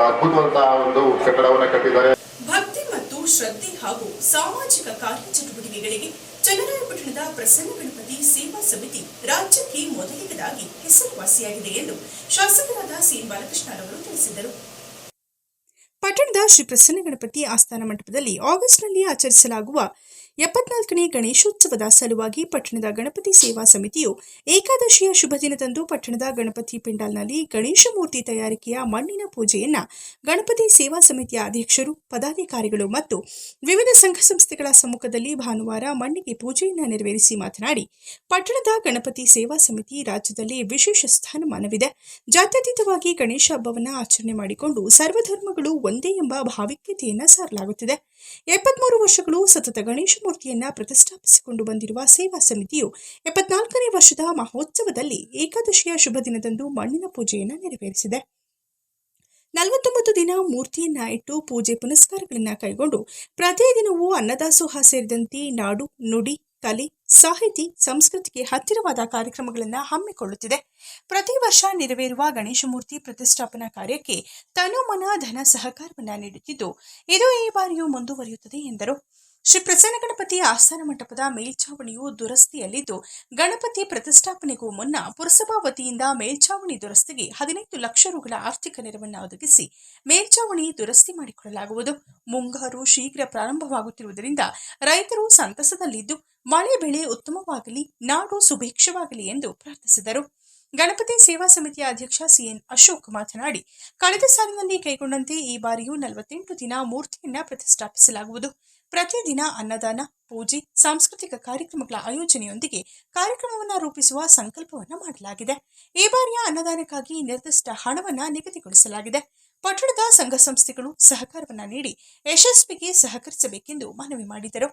ಅದ್ಭುತವಂತ ಒಂದು ಕಟ್ಟಡವನ್ನ ಕಟ್ಟಿದ್ದಾರೆ. ಭಕ್ತಿ ಮತ್ತು ಶ್ರದ್ಧೆ ಹಾಗೂ ಸಾಮಾಜಿಕ ಕಾರ್ಯಚಟುವಟಿಕೆಗಳಿಗೆ ಚನ್ನರಾಯಪಟ್ಟಣದ ಪ್ರಸನ್ನ ಗಣಪತಿ ಸೇವಾ ಸಮಿತಿ ರಾಜ್ಯಕ್ಕೆ ಮೊದಲಿಗದಾಗಿ ಹೆಸರುವಾಸಿಯಾಗಿದೆ ಎಂದು ಶಾಸಕರಾದ ಸಿ ಬಾಲಕೃಷ್ಣರವರು ತಿಳಿಸಿದರು ಪಟ್ಟಣದ ಶ್ರೀ ಪ್ರಸನ್ನ ಗಣಪತಿ ಆಸ್ಥಾನ ಮಂಟಪದಲ್ಲಿ ಆಗಸ್ಟ್ನಲ್ಲಿ ಆಚರಿಸಲಾಗುವ ಎಪ್ಪತ್ನಾಲ್ಕನೇ ಗಣೇಶೋತ್ಸವದ ಸಲುವಾಗಿ ಪಟ್ಟಣದ ಗಣಪತಿ ಸೇವಾ ಸಮಿತಿಯು ಏಕಾದಶಿಯ ಶುಭ ದಿನದಂದು ಪಟ್ಟಣದ ಗಣಪತಿ ಪಿಂಡಾಲ್ನಲ್ಲಿ ಗಣೇಶ ಮೂರ್ತಿ ತಯಾರಿಕೆಯ ಮಣ್ಣಿನ ಪೂಜೆಯನ್ನ ಗಣಪತಿ ಸೇವಾ ಸಮಿತಿಯ ಅಧ್ಯಕ್ಷರು, ಪದಾಧಿಕಾರಿಗಳು ಮತ್ತು ವಿವಿಧ ಸಂಘ ಸಂಸ್ಥೆಗಳ ಸಮ್ಮುಖದಲ್ಲಿ ಭಾನುವಾರ ಮಣ್ಣಿಗೆ ಪೂಜೆಯನ್ನ ನೆರವೇರಿಸಿ ಮಾತನಾಡಿ, ಪಟ್ಟಣದ ಗಣಪತಿ ಸೇವಾ ಸಮಿತಿ ರಾಜ್ಯದಲ್ಲಿ ವಿಶೇಷ ಸ್ಥಾನಮಾನವಿದೆ. ಜಾತ್ಯತೀತವಾಗಿ ಗಣೇಶ ಹಬ್ಬವನ್ನು ಆಚರಣೆ ಮಾಡಿಕೊಂಡು ಸರ್ವಧರ್ಮಗಳು ಒಂದೇ ಎಂಬ ಭಾವಿಕ್ಯತೆಯನ್ನು ಸಾರಲಾಗುತ್ತಿದೆ. ಎಪ್ಪತ್ಮೂರು ವರ್ಷಗಳು ಸತತ ಗಣೇಶ ಮೂರ್ತಿಯನ್ನ ಪ್ರತಿಷ್ಠಾಪಿಸಿಕೊಂಡು ಬಂದಿರುವ ಸೇವಾ ಸಮಿತಿಯು ಎಪ್ಪತ್ನಾಲ್ಕನೇ ವರ್ಷದ ಮಹೋತ್ಸವದಲ್ಲಿ ಏಕಾದಶಿಯ ಶುಭ ದಿನದಂದು ಮಣ್ಣಿನ ಪೂಜೆಯನ್ನು ನೆರವೇರಿಸಿದೆ. ನಲವತ್ತೊಂಬತ್ತು ದಿನ ಮೂರ್ತಿಯನ್ನ ಇಟ್ಟು ಪೂಜೆ ಪುನಸ್ಕಾರಗಳನ್ನ ಕೈಗೊಂಡು ಪ್ರತಿದಿನವೂ ಅನ್ನದಾಸೋಹ ಸೇರಿದಂತೆ ನಾಡು ನುಡಿ ಕಲೆ ಸಾಹಿತಿ, ಸಂಸ್ಕೃತಿಗೆ ಹತ್ತಿರವಾದ ಕಾರ್ಯಕ್ರಮಗಳನ್ನು ಹಮ್ಮಿಕೊಳ್ಳುತ್ತಿದೆ. ಪ್ರತಿ ವರ್ಷ ನೆರವೇರುವ ಗಣೇಶ ಮೂರ್ತಿ ಪ್ರತಿಷ್ಠಾಪನಾ ಕಾರ್ಯಕ್ಕೆ ತನು ಮನ ಧನ ಸಹಕಾರವನ್ನು ನೀಡುತ್ತಿದ್ದು, ಇದು ಈ ಬಾರಿಯೂ ಮುಂದುವರಿಯುತ್ತದೆ ಎಂದರು. ಶ್ರೀ ಪ್ರಸನ್ನ ಗಣಪತಿ ಆಸ್ಥಾನ ಮಂಟಪದ ಮೇಲ್ಛಾವಣಿಯು ದುರಸ್ತಿಯಲ್ಲಿದ್ದು, ಗಣಪತಿ ಪ್ರತಿಷ್ಠಾಪನೆಗೂ ಮುನ್ನ ಪುರಸಭಾ ವತಿಯಿಂದ ಮೇಲ್ಛಾವಣಿ ದುರಸ್ತಿಗೆ ಹದಿನೈದು ಲಕ್ಷ ರುಗಳ ಆರ್ಥಿಕ ನೆರವನ್ನು ಒದಗಿಸಿ ಮೇಲ್ಛಾವಣಿ ದುರಸ್ತಿ ಮಾಡಿಕೊಳ್ಳಲಾಗುವುದು ಮುಂಗಾರು ಶೀಘ್ರ ಪ್ರಾರಂಭವಾಗುತ್ತಿರುವುದರಿಂದ ರೈತರು ಸಂತಸದಲ್ಲಿದ್ದು, ಮಳೆ ಬೆಳೆ ಉತ್ತಮವಾಗಲಿ, ನಾಡು ಸುಭಿಕ್ಷವಾಗಲಿ ಎಂದು ಪ್ರಾರ್ಥಿಸಿದರು. ಗಣಪತಿ ಸೇವಾ ಸಮಿತಿಯ ಅಧ್ಯಕ್ಷ ಸಿಎನ್ ಅಶೋಕ್ ಮಾತನಾಡಿ, ಕಳೆದ ಸಾಲಿನಲ್ಲಿ ಕೈಗೊಂಡಂತೆ ಈ ಬಾರಿಯೂ ನಲವತ್ತೆಂಟು ದಿನ ಮೂರ್ತಿಯನ್ನ ಪ್ರತಿಷ್ಠಾಪಿಸಲಾಗುವುದು. ಪ್ರತಿದಿನ ಅನ್ನದಾನ, ಪೂಜೆ, ಸಾಂಸ್ಕೃತಿಕ ಕಾರ್ಯಕ್ರಮಗಳ ಆಯೋಜನೆಯೊಂದಿಗೆ ಕಾರ್ಯಕ್ರಮವನ್ನು ರೂಪಿಸುವ ಸಂಕಲ್ಪವನ್ನ ಮಾಡಲಾಗಿದೆ. ಈ ಬಾರಿಯ ಅನ್ನದಾನಕ್ಕಾಗಿ ನಿರ್ದಿಷ್ಟ ಹಣವನ್ನ ನಿಗದಿಗೊಳಿಸಲಾಗಿದೆ. ಪಟ್ಟಣದ ಸಂಘ ಸಂಸ್ಥೆಗಳು ಸಹಕಾರವನ್ನ ನೀಡಿ ಯಶಸ್ವಿಗೆ ಸಹಕರಿಸಬೇಕೆಂದು ಮನವಿ ಮಾಡಿದರು.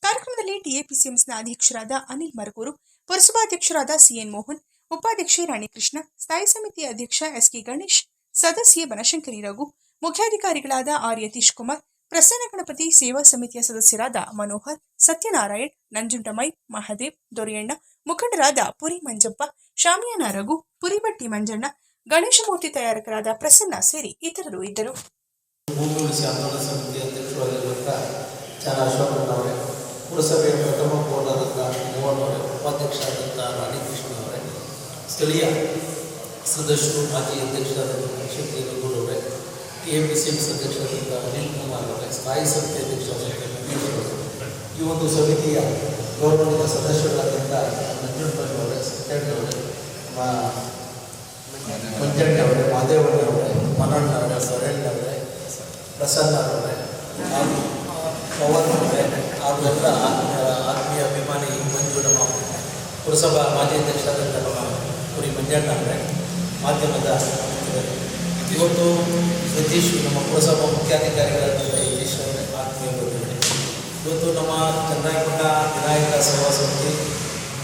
ಕಾರ್ಯಕ್ರಮದಲ್ಲಿ ಟಿಎಪಿಸಿಎಂಸ್ನ ಅಧ್ಯಕ್ಷರಾದ ಅನಿಲ್ ಮರಗೂರು, ಪುರಸಭಾಧ್ಯಕ್ಷರಾದ ಸಿಎನ್ ಮೋಹನ್, ಉಪಾಧ್ಯಕ್ಷೆ ರಾಣಿಕೃಷ್ಣ, ಸ್ಥಾಯಿ ಸಮಿತಿ ಅಧ್ಯಕ್ಷ ಎಸ್ಕೆ ಗಣೇಶ್, ಸದಸ್ಯೆ ಬನಶಂಕರಿ ರಘು, ಮುಖ್ಯಾಧಿಕಾರಿಗಳಾದ ಆರ್ ಯತೀಶ್ ಕುಮಾರ್ ಪ್ರಸನ್ನ ಗಣಪತಿ ಸೇವಾ ಸಮಿತಿಯ ಸದಸ್ಯರಾದ ಮನೋಹರ್, ಸತ್ಯನಾರಾಯಣ್, ನಂಜುಂಡಮೈ, ಮಹಾದೇವ್, ದೊರೆಯಣ್ಣ, ಮುಖಂಡರಾದ ಪುರಿ ಮಂಜಪ್ಪ, ಶಾಮಿಯಾನ ರಘು ಪುರಿಬಟ್ಟಿ ಮಂಜಣ್ಣ, ಗಣೇಶ ಮೂರ್ತಿ ತಯಾರಕರಾದ ಪ್ರಸನ್ನ ಸೇರಿ ಇತರರು ಇದ್ದರು. ಪುರಸಭೆಯ ಪ್ರಥಮ ಪೌರರಾದಂಥ ಮೋಹನ್ ಅವರೇ ಉಪಾಧ್ಯಕ್ಷರಾದಂಥ ರಾಣಿಕೃಷ್ಣ ಸ್ಥಳೀಯ ಸದಸ್ಯರು ಮಾಜಿ ಅಧ್ಯಕ್ಷರಾದಂಥ ಶಕ್ತಿ ರಘುರವರೇ ಟಿ ಎಂ ಸಿ ಎಂ ಸದಸ್ಯರಾದಂಥ ಅನಿಲ್ ಸ್ಥಾಯಿ ಸಮಿತಿ ರಮೇಶ್ ಈ ಒಂದು ಸಮಿತಿಯ ಗೌರವಾನ್ವಿತ ಸದಸ್ಯರಾದಂಥ ನಂಜುಂಡಪ್ಪ ಸತ್ಯಣ್ಣವರೇ ಸತ್ಯಣ್ಣ ಅವರೇ ಮ- ಮಂಜಣ್ಣ ಅವರೇ, ಮಾದೇವಣ್ಣ ಅವರೇ, ಮನಣ್ಣ ಅವರೇ ಸೊರೆಣ್ಣ ಅವರೇ, ಪ್ರಸನ್ನ ಅವರೇ, ಹಾಗೂ ಪವನ್ ಅವರೇ, ಹಾಗೂ ಎಲ್ಲ ಆತ್ಮೀಯ ಆತ್ಮೀಯ ಅಭಿಮಾನಿ ಮಂಜು ನಮ್ಮ ಪುರಸಭಾ ಮಾಜಿ ಅಧ್ಯಕ್ಷರಾದಂಥ ನಮ್ಮ ಕುರಿ ಮಂಜಣ್ಣ ಅವರೇ, ಮಾಧ್ಯಮದ ಇವತ್ತು ಸತೀಶ್ ನಮ್ಮ ಪುರಸಭಾ ಮುಖ್ಯಾಧಿಕಾರಿಗಳಾದಂಥ ಯತೀಶ್ ಅವರೇ ಆತ್ಮೀಯ ಬಂಧುಗಳೇ ಇವತ್ತು ನಮ್ಮ ಚಂದ್ರಾಯಪಟ್ಟ ವಿನಾಯಕ ಸೇವಾ ಸಮಿತಿ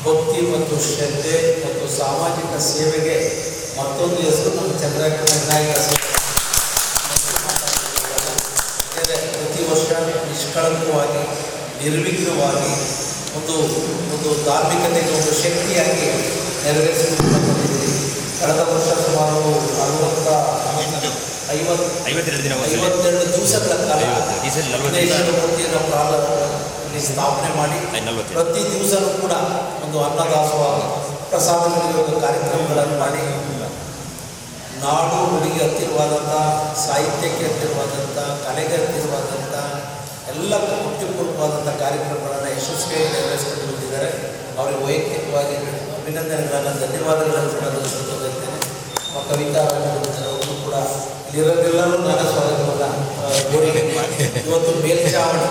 ಭಕ್ತಿ ಮತ್ತು ಶ್ರದ್ಧೆ ಮತ್ತು ಸಾಮಾಜಿಕ ಸೇವೆಗೆ ಮತ್ತೊಂದು ಹೆಸರು ನಮ್ಮ ಚಂದ್ರಾಯಪಟ್ಟ ವಿನಾಯಕ ಸೇವಾ ಪ್ರತಿ ವರ್ಷ ನಿಷ್ಕಳಂಕವಾಗಿ, ನಿರ್ವಿಘ್ನವಾಗಿ ಒಂದು ಒಂದು ಧಾರ್ಮಿಕತೆಗೆ ಒಂದು ಶಕ್ತಿಯಾಗಿ ನೆರವೇರಿಸಿಕೊಂಡು ಕಳೆದ ವರ್ಷ ಸುಮಾರು ಅರವತ್ತ ಐವತ್ತು ಐವತ್ತೆರಡು ದಿನ ಐವತ್ತೆರಡು ದಿವಸಗಳ ಕಾಲ ಈ ಸಲ. ಮೂರ್ತಿಯನ್ನು ಪ್ರಾರಂಭ ಸ್ಥಾಪನೆ ಮಾಡಿ ಪ್ರತಿ ದಿವಸನೂ ಕೂಡ ಒಂದು ಅನ್ನದಾಸೋಹ ಪ್ರಸಾದ ನೀಡುವ ಕಾರ್ಯಕ್ರಮಗಳನ್ನು ಮಾಡಿ. ನಾಡು ನುಡಿಗೆ ಹತ್ತಿರವಾದಂಥ ಸಾಹಿತ್ಯಕ್ಕೆ ಹತ್ತಿರವಾದಂಥ ಕಲೆಗೆ ಹತ್ತಿರವಾದಂಥ ಎಲ್ಲ ಮುಖ್ಯಪೂರ್ವವಾದಂಥ ಕಾರ್ಯಕ್ರಮಗಳನ್ನು ಯಶಸ್ವಿಯಾಗಿ ನೆರವೇರಿಸಿಕೊಂಡು ಬಂದಿದ್ದಾರೆ. ಅವರಿಗೆ ವೈಯಕ್ತಿಕವಾಗಿ ಅಭಿನಂದನೆಗಳನ್ನು ಧನ್ಯವಾದಗಳನ್ನು ಕೂಡ ನಾನು ಸಲ್ಲಿಸುತ್ತೇನೆ ನಮ್ಮ ಕವಿತಾ ಅವರು ಕೂಡ ಇಲ್ಲಿರೋರೆಲ್ಲರೂ ನನ್ನ ಕೋರಿದ್ದೇನೆ ಇವತ್ತು ಮೇಲ್ಛಾವಣಿ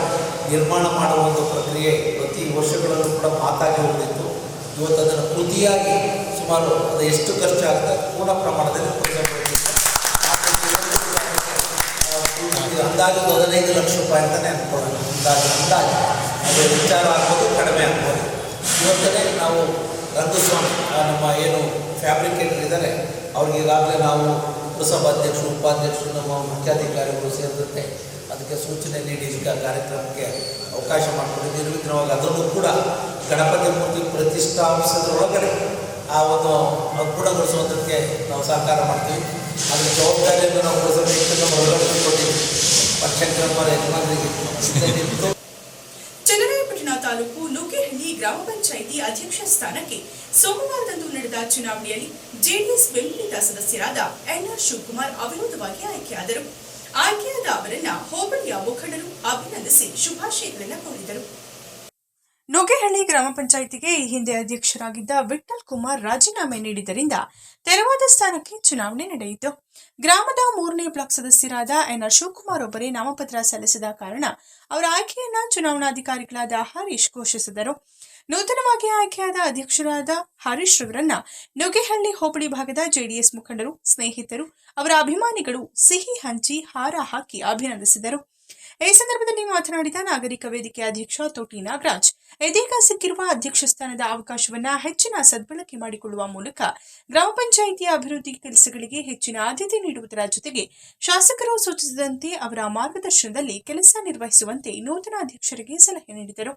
ನಿರ್ಮಾಣ ಮಾಡುವ ಒಂದು ಪ್ರಕ್ರಿಯೆ ಪ್ರತಿ ವರ್ಷಗಳಲ್ಲೂ ಕೂಡ ಮಾತಾಗಿ ಹೋಗ್ತಿತ್ತು ಇವತ್ತು ಅದನ್ನು ಕೃತಿಯಾಗಿ ಸುಮಾರು ಅದು ಎಷ್ಟು ಖರ್ಚಾಗುತ್ತೆ ಪೂರ್ಣ ಪ್ರಮಾಣದಲ್ಲಿ ಅಂದಾಜು ಹದಿನೈದು ಲಕ್ಷ ರೂಪಾಯಿ ಅಂತಲೇ ಅನ್ಕೊಳ್ಳೋಣ. ಅಂದಾಜು ಅಂದಾಜು. ಅದು ವಿಚಾರ ಆಗ್ಬೋದು, ಕಡಿಮೆ ಆಗ್ಬೋದು. ಇವತ್ತೇ ನಾವು ರಂಗಸ್ವಾಮಿ ನಮ್ಮ ಏನು ಫ್ಯಾಬ್ರಿಕೇಟರ್ ಇದ್ದಾರೆ, ಅವ್ರಿಗೆ ಈಗಾಗಲೇ ನಾವು ಪುರಸಭಾಧ್ಯಕ್ಷರು ಉಪಾಧ್ಯಕ್ಷರು ನಮ್ಮ ಮುಖ್ಯಾಧಿಕಾರಿಗಳು ಸೇರಿದಂತೆ ಅದಕ್ಕೆ ಸೂಚನೆ ನೀಡಿ ಈಗ ಕಾರ್ಯಕ್ರಮಕ್ಕೆ ಅವಕಾಶ ಮಾಡಿಕೊಂಡು. ನಿರ್ವಿಘ್ನವಾಗಿ ಅದರಲ್ಲೂ ಕೂಡ ಗಣಪತಿ ಮೂರ್ತಿ ಪ್ರತಿಷ್ಠಾಪಿಸೋದ್ರೊಳಗಡೆ ಆ ಒಂದು ಪೂರ್ಣಗೊಳಿಸುವುದಕ್ಕೆ ನಾವು ಸಹಕಾರ ಮಾಡ್ತೀವಿ. ಅದರ ಜವಾಬ್ದಾರಿಯನ್ನು ನಾವು ಪುರಸಭೆಯಿಂದ ನಮ್ಮ ಒಳಗಡೆ ಕೊಟ್ಟಿದ್ದೀವಿ ಪಕ್ಷಕ್ರಮ ಯಜಮಾನರಿಗೆ ನಿಂತು ಚನ್ನರಾಯಪಟ್ಟಣ ತಾಲೂಕು ಗ್ರಾಮ ಪಂಚಾಯಿತಿ ಅಧ್ಯಕ್ಷ ಸ್ಥಾನಕ್ಕೆ ಸೋಮವಾರದಂದು ನಡೆದ ಚುನಾವಣೆಯಲ್ಲಿ ಜೆಡಿಎಸ್ ಬೆಂಬಲಿತ ಸದಸ್ಯರಾದ ಎನ್ಆರ್ ಶಿವಕುಮಾರ್ ಅವಿರೋಧವಾಗಿ ಆಯ್ಕೆಯಾದರು. ಆಯ್ಕೆಯಾದ ಅವರನ್ನ ಹೋಬಳಿಯ ಮುಖಂಡರು ಅಭಿನಂದಿಸಿ ಶುಭಾಶಯಗಳನ್ನು ಕೋರಿದರು. ನುಗ್ಗೇಹಳ್ಳಿ ಗ್ರಾಮ ಪಂಚಾಯಿತಿಗೆ ಈ ಹಿಂದೆ ಅಧ್ಯಕ್ಷರಾಗಿದ್ದ ವಿಠಲ್ ಕುಮಾರ್ ರಾಜೀನಾಮೆ ನೀಡಿದ್ದರಿಂದ ತೆರವಾದ ಸ್ಥಾನಕ್ಕೆ ಚುನಾವಣೆ ನಡೆಯಿತು. ಗ್ರಾಮದ ಮೂರನೇ ಬ್ಲಾಕ್ ಸದಸ್ಯರಾದ ಎನ್ಆರ್ ಶಿವಕುಮಾರ್ ಒಬ್ಬರೇ ನಾಮಪತ್ರ ಸಲ್ಲಿಸಿದ ಕಾರಣ ಅವರ ಆಯ್ಕೆಯನ್ನ ಚುನಾವಣಾಧಿಕಾರಿಗಳಾದ ಹರೀಶ್ ಘೋಷಿಸಿದರು. ನೂತನವಾಗಿ ಆಯ್ಕೆಯಾದ ಅಧ್ಯಕ್ಷರಾದ ಹರೀಶ್ ರವರನ್ನ ನುಗ್ಗೆಹಳ್ಳಿ ಹೋಬಳಿ ಭಾಗದ ಜೆಡಿಎಸ್ ಮುಖಂಡರು, ಸ್ನೇಹಿತರು, ಅವರ ಅಭಿಮಾನಿಗಳು ಸಿಹಿ ಹಂಚಿ ಹಾರ ಹಾಕಿ ಅಭಿನಂದಿಸಿದರು. ಈ ಸಂದರ್ಭದಲ್ಲಿ ಮಾತನಾಡಿದ ನಾಗರಿಕ ವೇದಿಕೆ ಅಧ್ಯಕ್ಷ ತೋಟಿ ನಾಗರಾಜ್, ಇದೀಗ ಸಿಕ್ಕಿರುವ ಅಧ್ಯಕ್ಷ ಸ್ಥಾನದ ಅವಕಾಶವನ್ನ ಹೆಚ್ಚಿನ ಸದ್ಬಳಕೆ ಮಾಡಿಕೊಳ್ಳುವ ಮೂಲಕ ಗ್ರಾಮ ಪಂಚಾಯಿತಿಯ ಅಭಿವೃದ್ಧಿ ಕೆಲಸಗಳಿಗೆ ಹೆಚ್ಚಿನ ಆದ್ಯತೆ ನೀಡುವುದರ ಜೊತೆಗೆ ಶಾಸಕರು ಸೂಚಿಸಿದಂತೆ ಅವರ ಮಾರ್ಗದರ್ಶನದಲ್ಲಿ ಕೆಲಸ ನಿರ್ವಹಿಸುವಂತೆ ನೂತನ ಅಧ್ಯಕ್ಷರಿಗೆ ಸಲಹೆ ನೀಡಿದರು.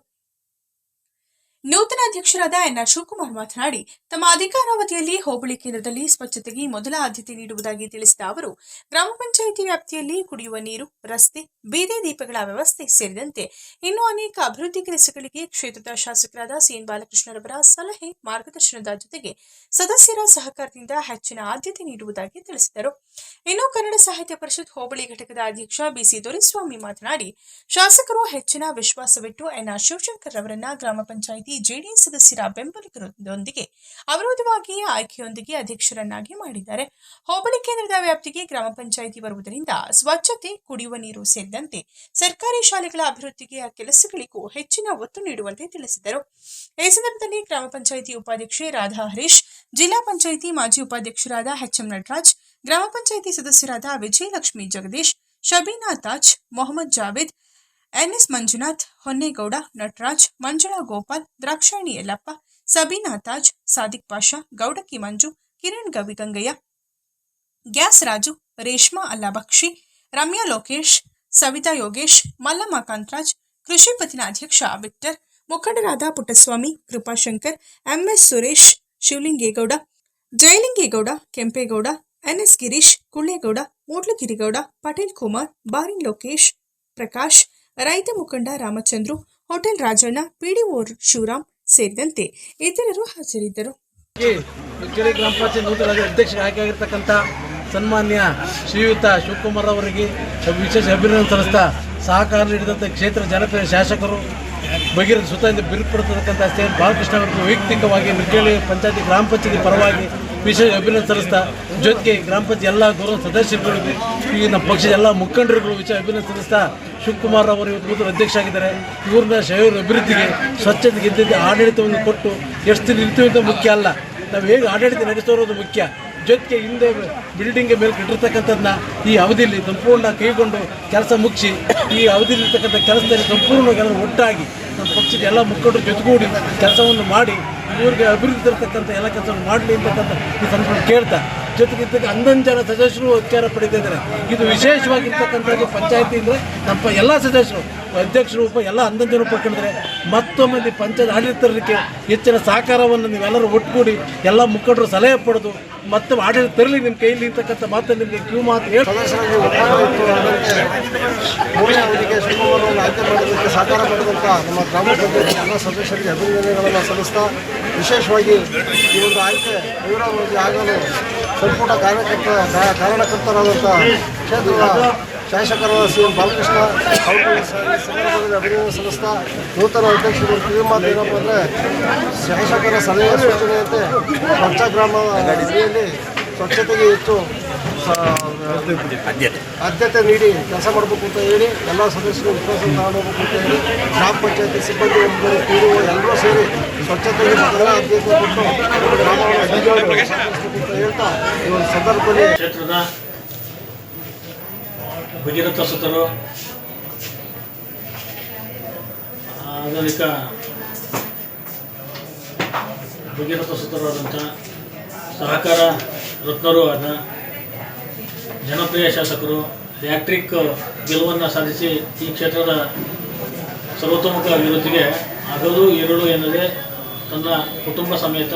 ನೂತನ ಅಧ್ಯಕ್ಷರಾದ ಎನ್ಆರ್ ಶಿವಕುಮಾರ್ ಮಾತನಾಡಿ, ತಮ್ಮ ಅಧಿಕಾರಾವಧಿಯಲ್ಲಿ ಹೋಬಳಿ ಕೇಂದ್ರದಲ್ಲಿ ಸ್ವಚ್ಛತೆಗೆ ಮೊದಲ ಆದ್ಯತೆ ನೀಡುವುದಾಗಿ ತಿಳಿಸಿದ ಅವರು, ಗ್ರಾಮ ಪಂಚಾಯಿತಿ ವ್ಯಾಪ್ತಿಯಲ್ಲಿ ಕುಡಿಯುವ ನೀರು, ರಸ್ತೆ, ಬೀದಿ ದೀಪಗಳ ವ್ಯವಸ್ಥೆ ಸೇರಿದಂತೆ ಇನ್ನೂ ಅನೇಕ ಅಭಿವೃದ್ಧಿ ಕೆಲಸಗಳಿಗೆ ಕ್ಷೇತ್ರದ ಶಾಸಕರಾದ ಸಿಎನ್ ಬಾಲಕೃಷ್ಣರವರ ಸಲಹೆ ಮಾರ್ಗದರ್ಶನದ ಜೊತೆಗೆ ಸದಸ್ಯರ ಸಹಕಾರದಿಂದ ಹೆಚ್ಚಿನ ಆದ್ಯತೆ ನೀಡುವುದಾಗಿ ತಿಳಿಸಿದರು. ಇನ್ನು ಕನ್ನಡ ಸಾಹಿತ್ಯ ಪರಿಷತ್ ಹೋಬಳಿ ಘಟಕದ ಅಧ್ಯಕ್ಷ ಬಿಸಿ ದೊರೆಸ್ವಾಮಿ ಮಾತನಾಡಿ, ಶಾಸಕರು ಹೆಚ್ಚಿನ ವಿಶ್ವಾಸವಿಟ್ಟು ಎನ್ಆರ್ ಶಿವಶಂಕರ್ ಅವರನ್ನ ಗ್ರಾಮ ಪಂಚಾಯಿತಿ ಜೆಡಿಎಸ್ ಸದಸ್ಯರ ಬೆಂಬಲಿಗರೊಂದಿಗೆ ಅವಿರೋಧವಾಗಿ ಆಯ್ಕೆಯೊಂದಿಗೆ ಅಧ್ಯಕ್ಷರನ್ನಾಗಿ ಮಾಡಿದ್ದಾರೆ. ಹೋಬಳಿ ಕೇಂದ್ರದ ವ್ಯಾಪ್ತಿಗೆ ಗ್ರಾಮ ಪಂಚಾಯಿತಿ ಬರುವುದರಿಂದ ಸ್ವಚ್ಛತೆ, ಕುಡಿಯುವ ನೀರು ಸೇರಿದಂತೆ ಸರ್ಕಾರಿ ಶಾಲೆಗಳ ಅಭಿವೃದ್ಧಿಗೆ ಕೆಲಸಗಳಿಗೂ ಹೆಚ್ಚಿನ ಒತ್ತು ನೀಡುವಂತೆ ತಿಳಿಸಿದರು. ಈ ಸಂದರ್ಭದಲ್ಲಿ ಗ್ರಾಮ ಪಂಚಾಯಿತಿ ಉಪಾಧ್ಯಕ್ಷೆ ರಾಧಾ ಹರೀಶ್, ಜಿಲ್ಲಾ ಪಂಚಾಯಿತಿ ಮಾಜಿ ಉಪಾಧ್ಯಕ್ಷರಾದ ಎಚ್ಎಂ ನಟರಾಜ್, ಗ್ರಾಮ ಪಂಚಾಯಿತಿ ಸದಸ್ಯರಾದ ವಿಜಯಲಕ್ಷ್ಮಿ ಜಗದೀಶ್, ಶಬೀನಾ ತಾಜ್, ಮೊಹಮ್ಮದ್ ಜಾವೇದ್ ಎನ್ಎಸ್ ಮಂಜುನಾಥ್, ಹೊನ್ನೇಗೌಡ, ನಟರಾಜ್, ಮಂಜುಳಾ ಗೋಪಾಲ್, ದ್ರಾಕ್ಷಾಯಣಿ ಯಲ್ಲಪ್ಪ, ಸಬೀನಾ ತಾಜ್, ಸಾದಿಕ್ ಪಾಷಾ, ಗೌಡಕಿ ಮಂಜು, ಕಿರಣ್ ಗವಿಗಂಗಯ್ಯ, ಗ್ಯಾಸ್ ರಾಜು, ರೇಷ್ಮಾ ಅಲ್ಲಾಬಕ್ಷಿ, ರಮ್ಯಾ ಲೋಕೇಶ್, ಸವಿತಾ ಯೋಗೇಶ್, ಮಲ್ಲಮ್ಮ ಕಾಂತರಾಜ್, ಕೃಷಿ ಪತ್ತಿನ ಅಧ್ಯಕ್ಷ ವಿಕ್ಟರ್, ಮುಖಂಡರಾದ ಪುಟ್ಟಸ್ವಾಮಿ, ಕೃಪಾಶಂಕರ್, ಎಂಎಸ್ ಸುರೇಶ್, ಶಿವಲಿಂಗೇಗೌಡ, ಜಯಲಿಂಗೇಗೌಡ, ಕೆಂಪೇಗೌಡ, ಎನ್ಎಸ್ ಗಿರೀಶ್, ಕುಳ್ಳೇಗೌಡ, ಮೂಡ್ಲಗಿರಿಗೌಡ ಪಟೇಲ್ ಕುಮಾರ್ ಬಾರಿನ್ ಲೋಕೇಶ್, ಪ್ರಕಾಶ್ ರೈತ ಮುಖಂಡ ರಾಮಚಂದ್ರು, ಹೋಟೆಲ್ ರಾಜಣ್ಣ, ಪಿಡಿಒ ಶಿವರಾಮ್ ಸೇರಿದಂತೆ ಇತರರು ಹಾಜರಿದ್ದರು. ಗ್ರಾಮ ಪಂಚಾಯತ್ ನೂತನ ಅಧ್ಯಕ್ಷ ಆಯ್ಕೆಯಾಗಿರ್ತಕ್ಕಂಥ ಸನ್ಮಾನ್ಯ ಶ್ರೀಯುತ ಶಿವಕುಮಾರ್ ಅವರಿಗೆ ವಿಶೇಷ ಅಭಿನಂದನೆ ಸಲ್ಲಿಸ್ತಾ ಸಹಕಾರ ನೀಡಿದಂಥ ಕ್ಷೇತ್ರ ಜನಪ್ರಿಯ ಶಾಸಕರು, ಭಗೀರಥ ಸುತ್ತ ಬಿಲ್ಪಡ್ತಕ್ಕಂಥ ಬಾಲಕೃಷ್ಣ ಅವರಿಗೆ ವೈಯಕ್ತಿಕವಾಗಿ ಮಿಕ್ಕೇಳಿ ಪಂಚಾಯತಿ ಗ್ರಾಮ ಪಂಚಾಯತಿ ಪರವಾಗಿ ವಿಶೇಷ ಅಭಿನಂದನೆ ಸಲ್ಲಿಸ್ತಾ ಜೊತೆಗೆ ಗ್ರಾಮ ಪಂಚಾಯತ್ ಎಲ್ಲ ಗೌರವ ಸದಸ್ಯರುಗಳಿಗೂ ಈ ನಮ್ಮ ಪಕ್ಷದ ಎಲ್ಲ ಮುಖಂಡರುಗಳು ವಿಷಯ ಅಭಿನಂದನೆ ಸಲ್ಲಿಸ್ತಾ ಶಿವಕುಮಾರ್ ಅವರು ಇವತ್ತು ಅಧ್ಯಕ್ಷ ಆಗಿದ್ದಾರೆ ಊರಿನ ಶೈರ ಅಭಿವೃದ್ಧಿಗೆ, ಸ್ವಚ್ಛತೆಗೆ ಇದ್ದಿದ್ದ ಆಡಳಿತವನ್ನು ಕೊಟ್ಟು ಎಷ್ಟು ದಿನ ಇರ್ತೀವಿ ಅಂತ ಮುಖ್ಯ ಅಲ್ಲ. ನಾವು ಹೇಗೆ ಆಡಳಿತ ನಡೆಸೋರೋದು ಮುಖ್ಯ. ಜೊತೆಗೆ ಹಿಂದೆ ಬಿಲ್ಡಿಂಗ್ ಮೇಲೆ ಕಟ್ಟಿರ್ತಕ್ಕಂಥದ್ದನ್ನ ಈ ಅವಧಿಯಲ್ಲಿ ಸಂಪೂರ್ಣ ಕೈಗೊಂಡು ಕೆಲಸ ಮುಗಿಸಿ, ಈ ಅವಧಿಯಲ್ಲಿ ಇರ್ತಕ್ಕಂಥ ಕೆಲಸದಲ್ಲಿ ಸಂಪೂರ್ಣ ಕೆಲವು ಒಟ್ಟಾಗಿ ನಮ್ಮ ಪಕ್ಷದ ಎಲ್ಲ ಮುಖಂಡರು ಜೊತೆಗೂಡಿ ಕೆಲಸವನ್ನು ಮಾಡಿ ಇವ್ರಿಗೆ ಅಭಿವೃದ್ಧಿ ತರ್ತಕ್ಕಂಥ ಎಲ್ಲ ಕೆಲಸ ಮಾಡಲಿ ಅಂತಕ್ಕಂಥ ಈ ಸಂದರ್ಭ ಕೇಳ್ತಾ ಜೊತೆಗೆ ಇರ್ತಕ್ಕ ಹನ್ನೊಂದು ಜನ ಸದಸ್ಯರು ಅಧಿಕಾರ ಪಡೆದಿದ್ದಾರೆ. ಇದು ವಿಶೇಷವಾಗಿರ್ತಕ್ಕಂಥ ಪಂಚಾಯತಿ ಅಂದರೆ ನಮ್ಮ ಎಲ್ಲ ಸದಸ್ಯರು ಅಧ್ಯಕ್ಷರು ಉಪ ಎಲ್ಲ ಹನ್ನೊಂದು ಜನ ಪಡ್ಕೊಂಡಿದ್ದಾರೆ ಮತ್ತೊಮ್ಮೆ ಪಂಚಾಯತ್ ಆಡಳಿತ ತರಲಿಕ್ಕೆ ಹೆಚ್ಚಿನ ಸಹಕಾರವನ್ನು ನೀವೆಲ್ಲರೂ ಒಟ್ಟುಗೂಡಿ ಎಲ್ಲ ಮುಖಂಡರು ಸಲಹೆ ಪಡೆದು ಮತ್ತೆ ಆಡಳಿತ ತರಲಿ ನಿಮ್ಮ ಕೈಯಲ್ಲಿ ಇರ್ತಕ್ಕಂಥ ಮಾತು ನಿಮಗೆ ಕ್ಯೂ ಮಾತು ಹೇಳಿ. ಆಯ್ಕೆ ಮಾಡೋದಕ್ಕೆ ಸಹಕಾರ ಮಾಡಿದಂಥ ನಮ್ಮ ಗ್ರಾಮ ಪಂಚಾಯತ್ ಎಲ್ಲ ಸದಸ್ಯರಿಗೆ ಅಭಿನಂದನೆಗಳನ್ನು ಸಲ್ಲಿಸ್ತಾ, ವಿಶೇಷವಾಗಿ ಈ ಒಂದು ಆಯ್ಕೆ, ವಿವರವಾಗಿ ಆಗಲು ಸಂಪುಟ ಕಾರ್ಯಕರ್ತ ಕಾರಣಕರ್ತರಾದಂಥ ಕ್ಷೇತ್ರದ ಶಾಸಕರಾದ ಸಿ ಎಂ ಬಾಲಕೃಷ್ಣ ಅವರಿಗೆ ಸಂದರ್ಭದಲ್ಲಿ ಅಭಿನಂದನೆ ಸಲ್ಲಿಸ್ತಾ ನೂತನ ಅಧ್ಯಕ್ಷರು ಕಿವಿ ಮಾತು ಏನಪ್ಪ ಅಂದರೆ ಶಾಸಕರ ಸಲಹೆ ಸೂಚನೆಯಂತೆ ಪಂಚಗ್ರಾಮ ಸ್ವಚ್ಛತೆಗೆ ಹೆಚ್ಚು ಆದ್ಯತೆ ನೀಡಿ ಕೆಲಸ ಮಾಡಬೇಕು ಅಂತ ಹೇಳಿ ಎಲ್ಲ ಸದಸ್ಯರು ವಿಶ್ವಾಸ ತಗೊಂಡೋಗ್ಬೇಕು ಅಂತ ಹೇಳಿ ಗ್ರಾಮ ಪಂಚಾಯತಿ ಸಿಬ್ಬಂದಿ ಎಲ್ಲರೂ ಸೇರಿ ಸ್ವಚ್ಛತೆಗೆ ಎಲ್ಲ ಆದ್ಯತೆ ಕೊಟ್ಟು ಗ್ರಾಮವನ್ನು ಅಂತ ಹೇಳ್ತಾ ಈ ಒಂದು ಸಂದರ್ಭದಲ್ಲಿ ಕ್ಷೇತ್ರದ ಭಗೀರಥ ಸುತರು ಆಧುನಿಕ ಭಗೀರಥ ಸುತರಾದಂಥ ಸಹಕಾರ ರತ್ನರು ಆದ ಜನಪ್ರಿಯ ಶಾಸಕರು ಹ್ಯಾಟ್ರಿಕ್ ಗೆಲುವನ್ನು ಸಾಧಿಸಿ ಈ ಕ್ಷೇತ್ರದ ಸರ್ವತೋಮುಖ ಅಭಿವೃದ್ಧಿಗೆ ಹಗಲು ಇರುಳು ಎನ್ನದೆ ತನ್ನ ಕುಟುಂಬ ಸಮೇತ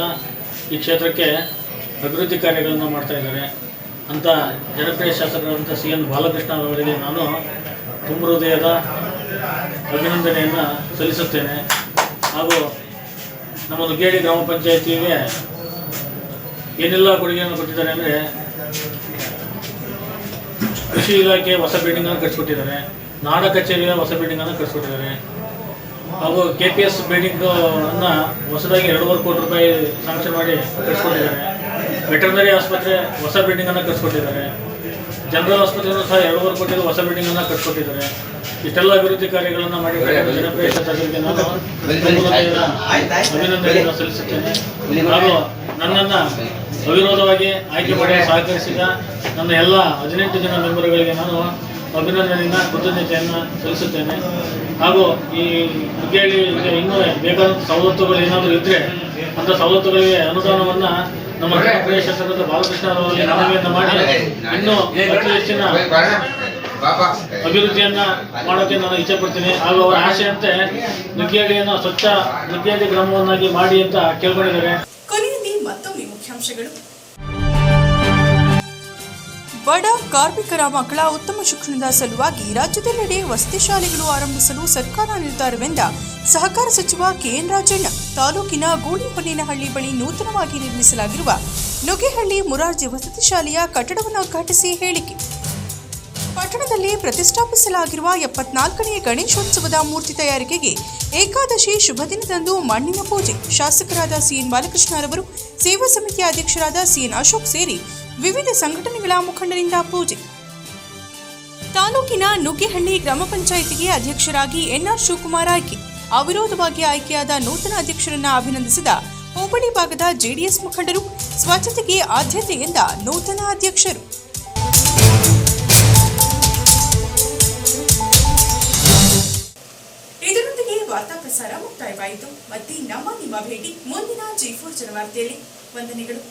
ಈ ಕ್ಷೇತ್ರಕ್ಕೆ ಅಭಿವೃದ್ಧಿ ಕಾರ್ಯಗಳನ್ನು ಮಾಡ್ತಾ ಇದ್ದಾರೆ. ಅಂಥ ಜನಪ್ರಿಯ ಶಾಸಕರಾದಂಥ ಸಿ ಎನ್ ಬಾಲಕೃಷ್ಣ ಅವರಿಗೆ ನಾನು ತುಂಬ ಹೃದಯದ ಅಭಿನಂದನೆಯನ್ನು ಸಲ್ಲಿಸುತ್ತೇನೆ. ಹಾಗೂ ನಮ್ಮ ನುಗ್ಗೇಡಿ ಗ್ರಾಮ ಪಂಚಾಯಿತಿಗೆ ಏನೆಲ್ಲ ಕೊಡುಗೆಯನ್ನು ಕೊಟ್ಟಿದ್ದಾರೆ ಅಂದರೆ ಕೃಷಿ ಇಲಾಖೆ ಹೊಸ ಬಿಲ್ಡಿಂಗನ್ನು ಕಟ್ಸ್ಕೊಟ್ಟಿದ್ದಾರೆ. ನಾಡ ಕಚೇರಿಯ ಹೊಸ ಬಿಲ್ಡಿಂಗನ್ನು ಕಟ್ಸ್ಕೊಟ್ಟಿದ್ದಾರೆ. ಹಾಗೂ ಕೆ ಪಿ ಎಸ್ ಬಿಲ್ಡಿಂಗನ್ನು ಹೊಸದಾಗಿ ಎರಡೂವರೆ ಕೋಟಿ ರೂಪಾಯಿ ಸಾಂಕ್ಷನ್ ಮಾಡಿ ಕಟ್ಟಿಸ್ಕೊಟ್ಟಿದ್ದಾರೆ ವೆಟರ್ನರಿ ಆಸ್ಪತ್ರೆ ಹೊಸ ಬಿಲ್ಡಿಂಗನ್ನು ಕಟ್ಟಿಸ್ಕೊಟ್ಟಿದ್ದಾರೆ ಜನರಲ್ ಆಸ್ಪತ್ರೆಯನ್ನು ಸಹ ಎರಡೂವರೆ ಕೋಟಿ ಹೊಸ ಬಿಲ್ಡಿಂಗನ್ನು ಕಟ್ಕೊಟ್ಟಿದ್ದಾರೆ. ಇಷ್ಟೆಲ್ಲ ಅಭಿವೃದ್ಧಿ ಕಾರ್ಯಗಳನ್ನು ಮಾಡಿ ಜನಪ್ರಿಯ ಶಾಸಕರಿಗೆ ನಾನು ಅಭಿನಂದನೆಯನ್ನು ಸಲ್ಲಿಸುತ್ತೇನೆ. ಹಾಗೂ ನನ್ನನ್ನು ಅವಿರೋಧವಾಗಿ ಆಯ್ಕೆ ಮಾಡಿ ಸಹಕರಿಸಿದ ನನ್ನ ಎಲ್ಲ ಹದಿನೆಂಟು ಜನ ಮೆಂಬರ್ಗಳಿಗೆ ನಾನು ಅಭಿನಂದನೆಯಿಂದ ಕೃತಜ್ಞತೆಯನ್ನು ಸಲ್ಲಿಸುತ್ತೇನೆ. ಹಾಗೂ ಈ ಮುಗ್ಗೇಳಿ ಇನ್ನೂ ಬೇಕಾದಂಥ ಸವಲತ್ತುಗಳು ಏನಾದರೂ ಇದ್ದರೆ ಅಂಥ ಸವಲತ್ತುಗಳಿಗೆ ಅನುದಾನವನ್ನು ನಮ್ಮ ಪ್ರದೇಶ ಸಂಘದ ಬಾಲಕೃಷ್ಣ ಅವರಲ್ಲಿ ಮನವಿಯನ್ನು ಮಾಡಿ ಇನ್ನೂ ಅತಿ ಹೆಚ್ಚಿನ ಅಭಿವೃದ್ಧಿಯನ್ನ ಮಾಡೋಕೆ ನಾನು ಇಚ್ಛೆ ಪಡ್ತೀನಿ. ಹಾಗೂ ಅವರ ಆಶೆಯಂತೆ ನುಗ್ಗಿಹಳ್ಳಿಯನ್ನು ಸ್ವಚ್ಛ ನುಗ್ಗಿಹಳ್ಳಿ ಗ್ರಾಮವನ್ನಾಗಿ ಮಾಡಿ ಅಂತ ಕೇಳ್ಕೊಂಡಿದ್ದಾರೆ. ಕೊನೆಯಲ್ಲಿ ಮತ್ತೊಮ್ಮೆ ಮುಖ್ಯಾಂಶಗಳು. ಬಡ ಕಾರ್ಮಿಕರ ಮಕ್ಕಳ ಉತ್ತಮ ಶಿಕ್ಷಣದ ಸಲುವಾಗಿ ರಾಜ್ಯದೆಲ್ಲೆಡೆ ವಸತಿ ಶಾಲೆಗಳು ಆರಂಭಿಸಲು ಸರ್ಕಾರ ನಿರ್ಧಾರವೆಂದ ಸಹಕಾರ ಸಚಿವ ಕೆಎನ್ ರಾಜಣ್ಣ. ತಾಲೂಕಿನ ಗೂಳಿಹೊನ್ನೇನಹಳ್ಳಿ ಬಳಿ ನೂತನವಾಗಿ ನಿರ್ಮಿಸಲಾಗಿರುವ ನುಗ್ಗೆಹಳ್ಳಿ ಮುರಾರ್ಜಿ ವಸತಿ ಶಾಲೆಯ ಕಟ್ಟಡವನ್ನು ಉದ್ಘಾಟಿಸಿ ಹೇಳಿಕೆ. ಪಟ್ಟಣದಲ್ಲಿ ಪ್ರತಿಷ್ಠಾಪಿಸಲಾಗಿರುವ ಎಪ್ಪತ್ನಾಲ್ಕನೇ ಗಣೇಶೋತ್ಸವದ ಮೂರ್ತಿ ತಯಾರಿಕೆಗೆ ಏಕಾದಶಿ ಶುಭ ದಿನದಂದು ಮಣ್ಣಿನ ಪೂಜೆ. ಶಾಸಕರಾದ ಸಿಎನ್ ಬಾಲಕೃಷ್ಣರವರು, ಸೇವಾ ಸಮಿತಿಯ ಅಧ್ಯಕ್ಷರಾದ ಸಿಎನ್ ಅಶೋಕ್ ಸೇರಿ ವಿವಿಧ ಸಂಘಟನೆಗಳ ಮುಖಂಡರಿಂದ ಪೂಜೆ. ತಾಲೂಕಿನ ನುಗ್ಗೆಹಳ್ಳಿ ಗ್ರಾಮ ಪಂಚಾಯಿತಿಗೆ ಅಧ್ಯಕ್ಷರಾಗಿ ಎನ್ಆರ್ ಶಿವಕುಮಾರ್ ಆಯ್ಕೆ. ಅವಿರೋಧವಾಗಿ ಆಯ್ಕೆಯಾದ ನೂತನ ಅಧ್ಯಕ್ಷರನ್ನ ಅಭಿನಂದಿಸಿದ ಹೋಬಳಿ ಭಾಗದ ಜೆಡಿಎಸ್ ಮುಖಂಡರು ಸ್ವಚ್ಛತೆಗೆ ಆದ್ಯತೆ ಎಂದ ನೂತನ ಅಧ್ಯಕ್ಷರು. ಇದರೊಂದಿಗೆ ವಾರ್ತಾ ಪ್ರಸಾರ ಮುಕ್ತಾಯವಾಯಿತು. ಮತ್ತೆ ನಮ್ಮ ನಿಮ್ಮ ಭೇಟಿ ಮುಂದಿನ ಜಿ ಫೋರ್ ಜನವಾರ್ತೆಯಲ್ಲಿ ವಂದನೆಗಳು.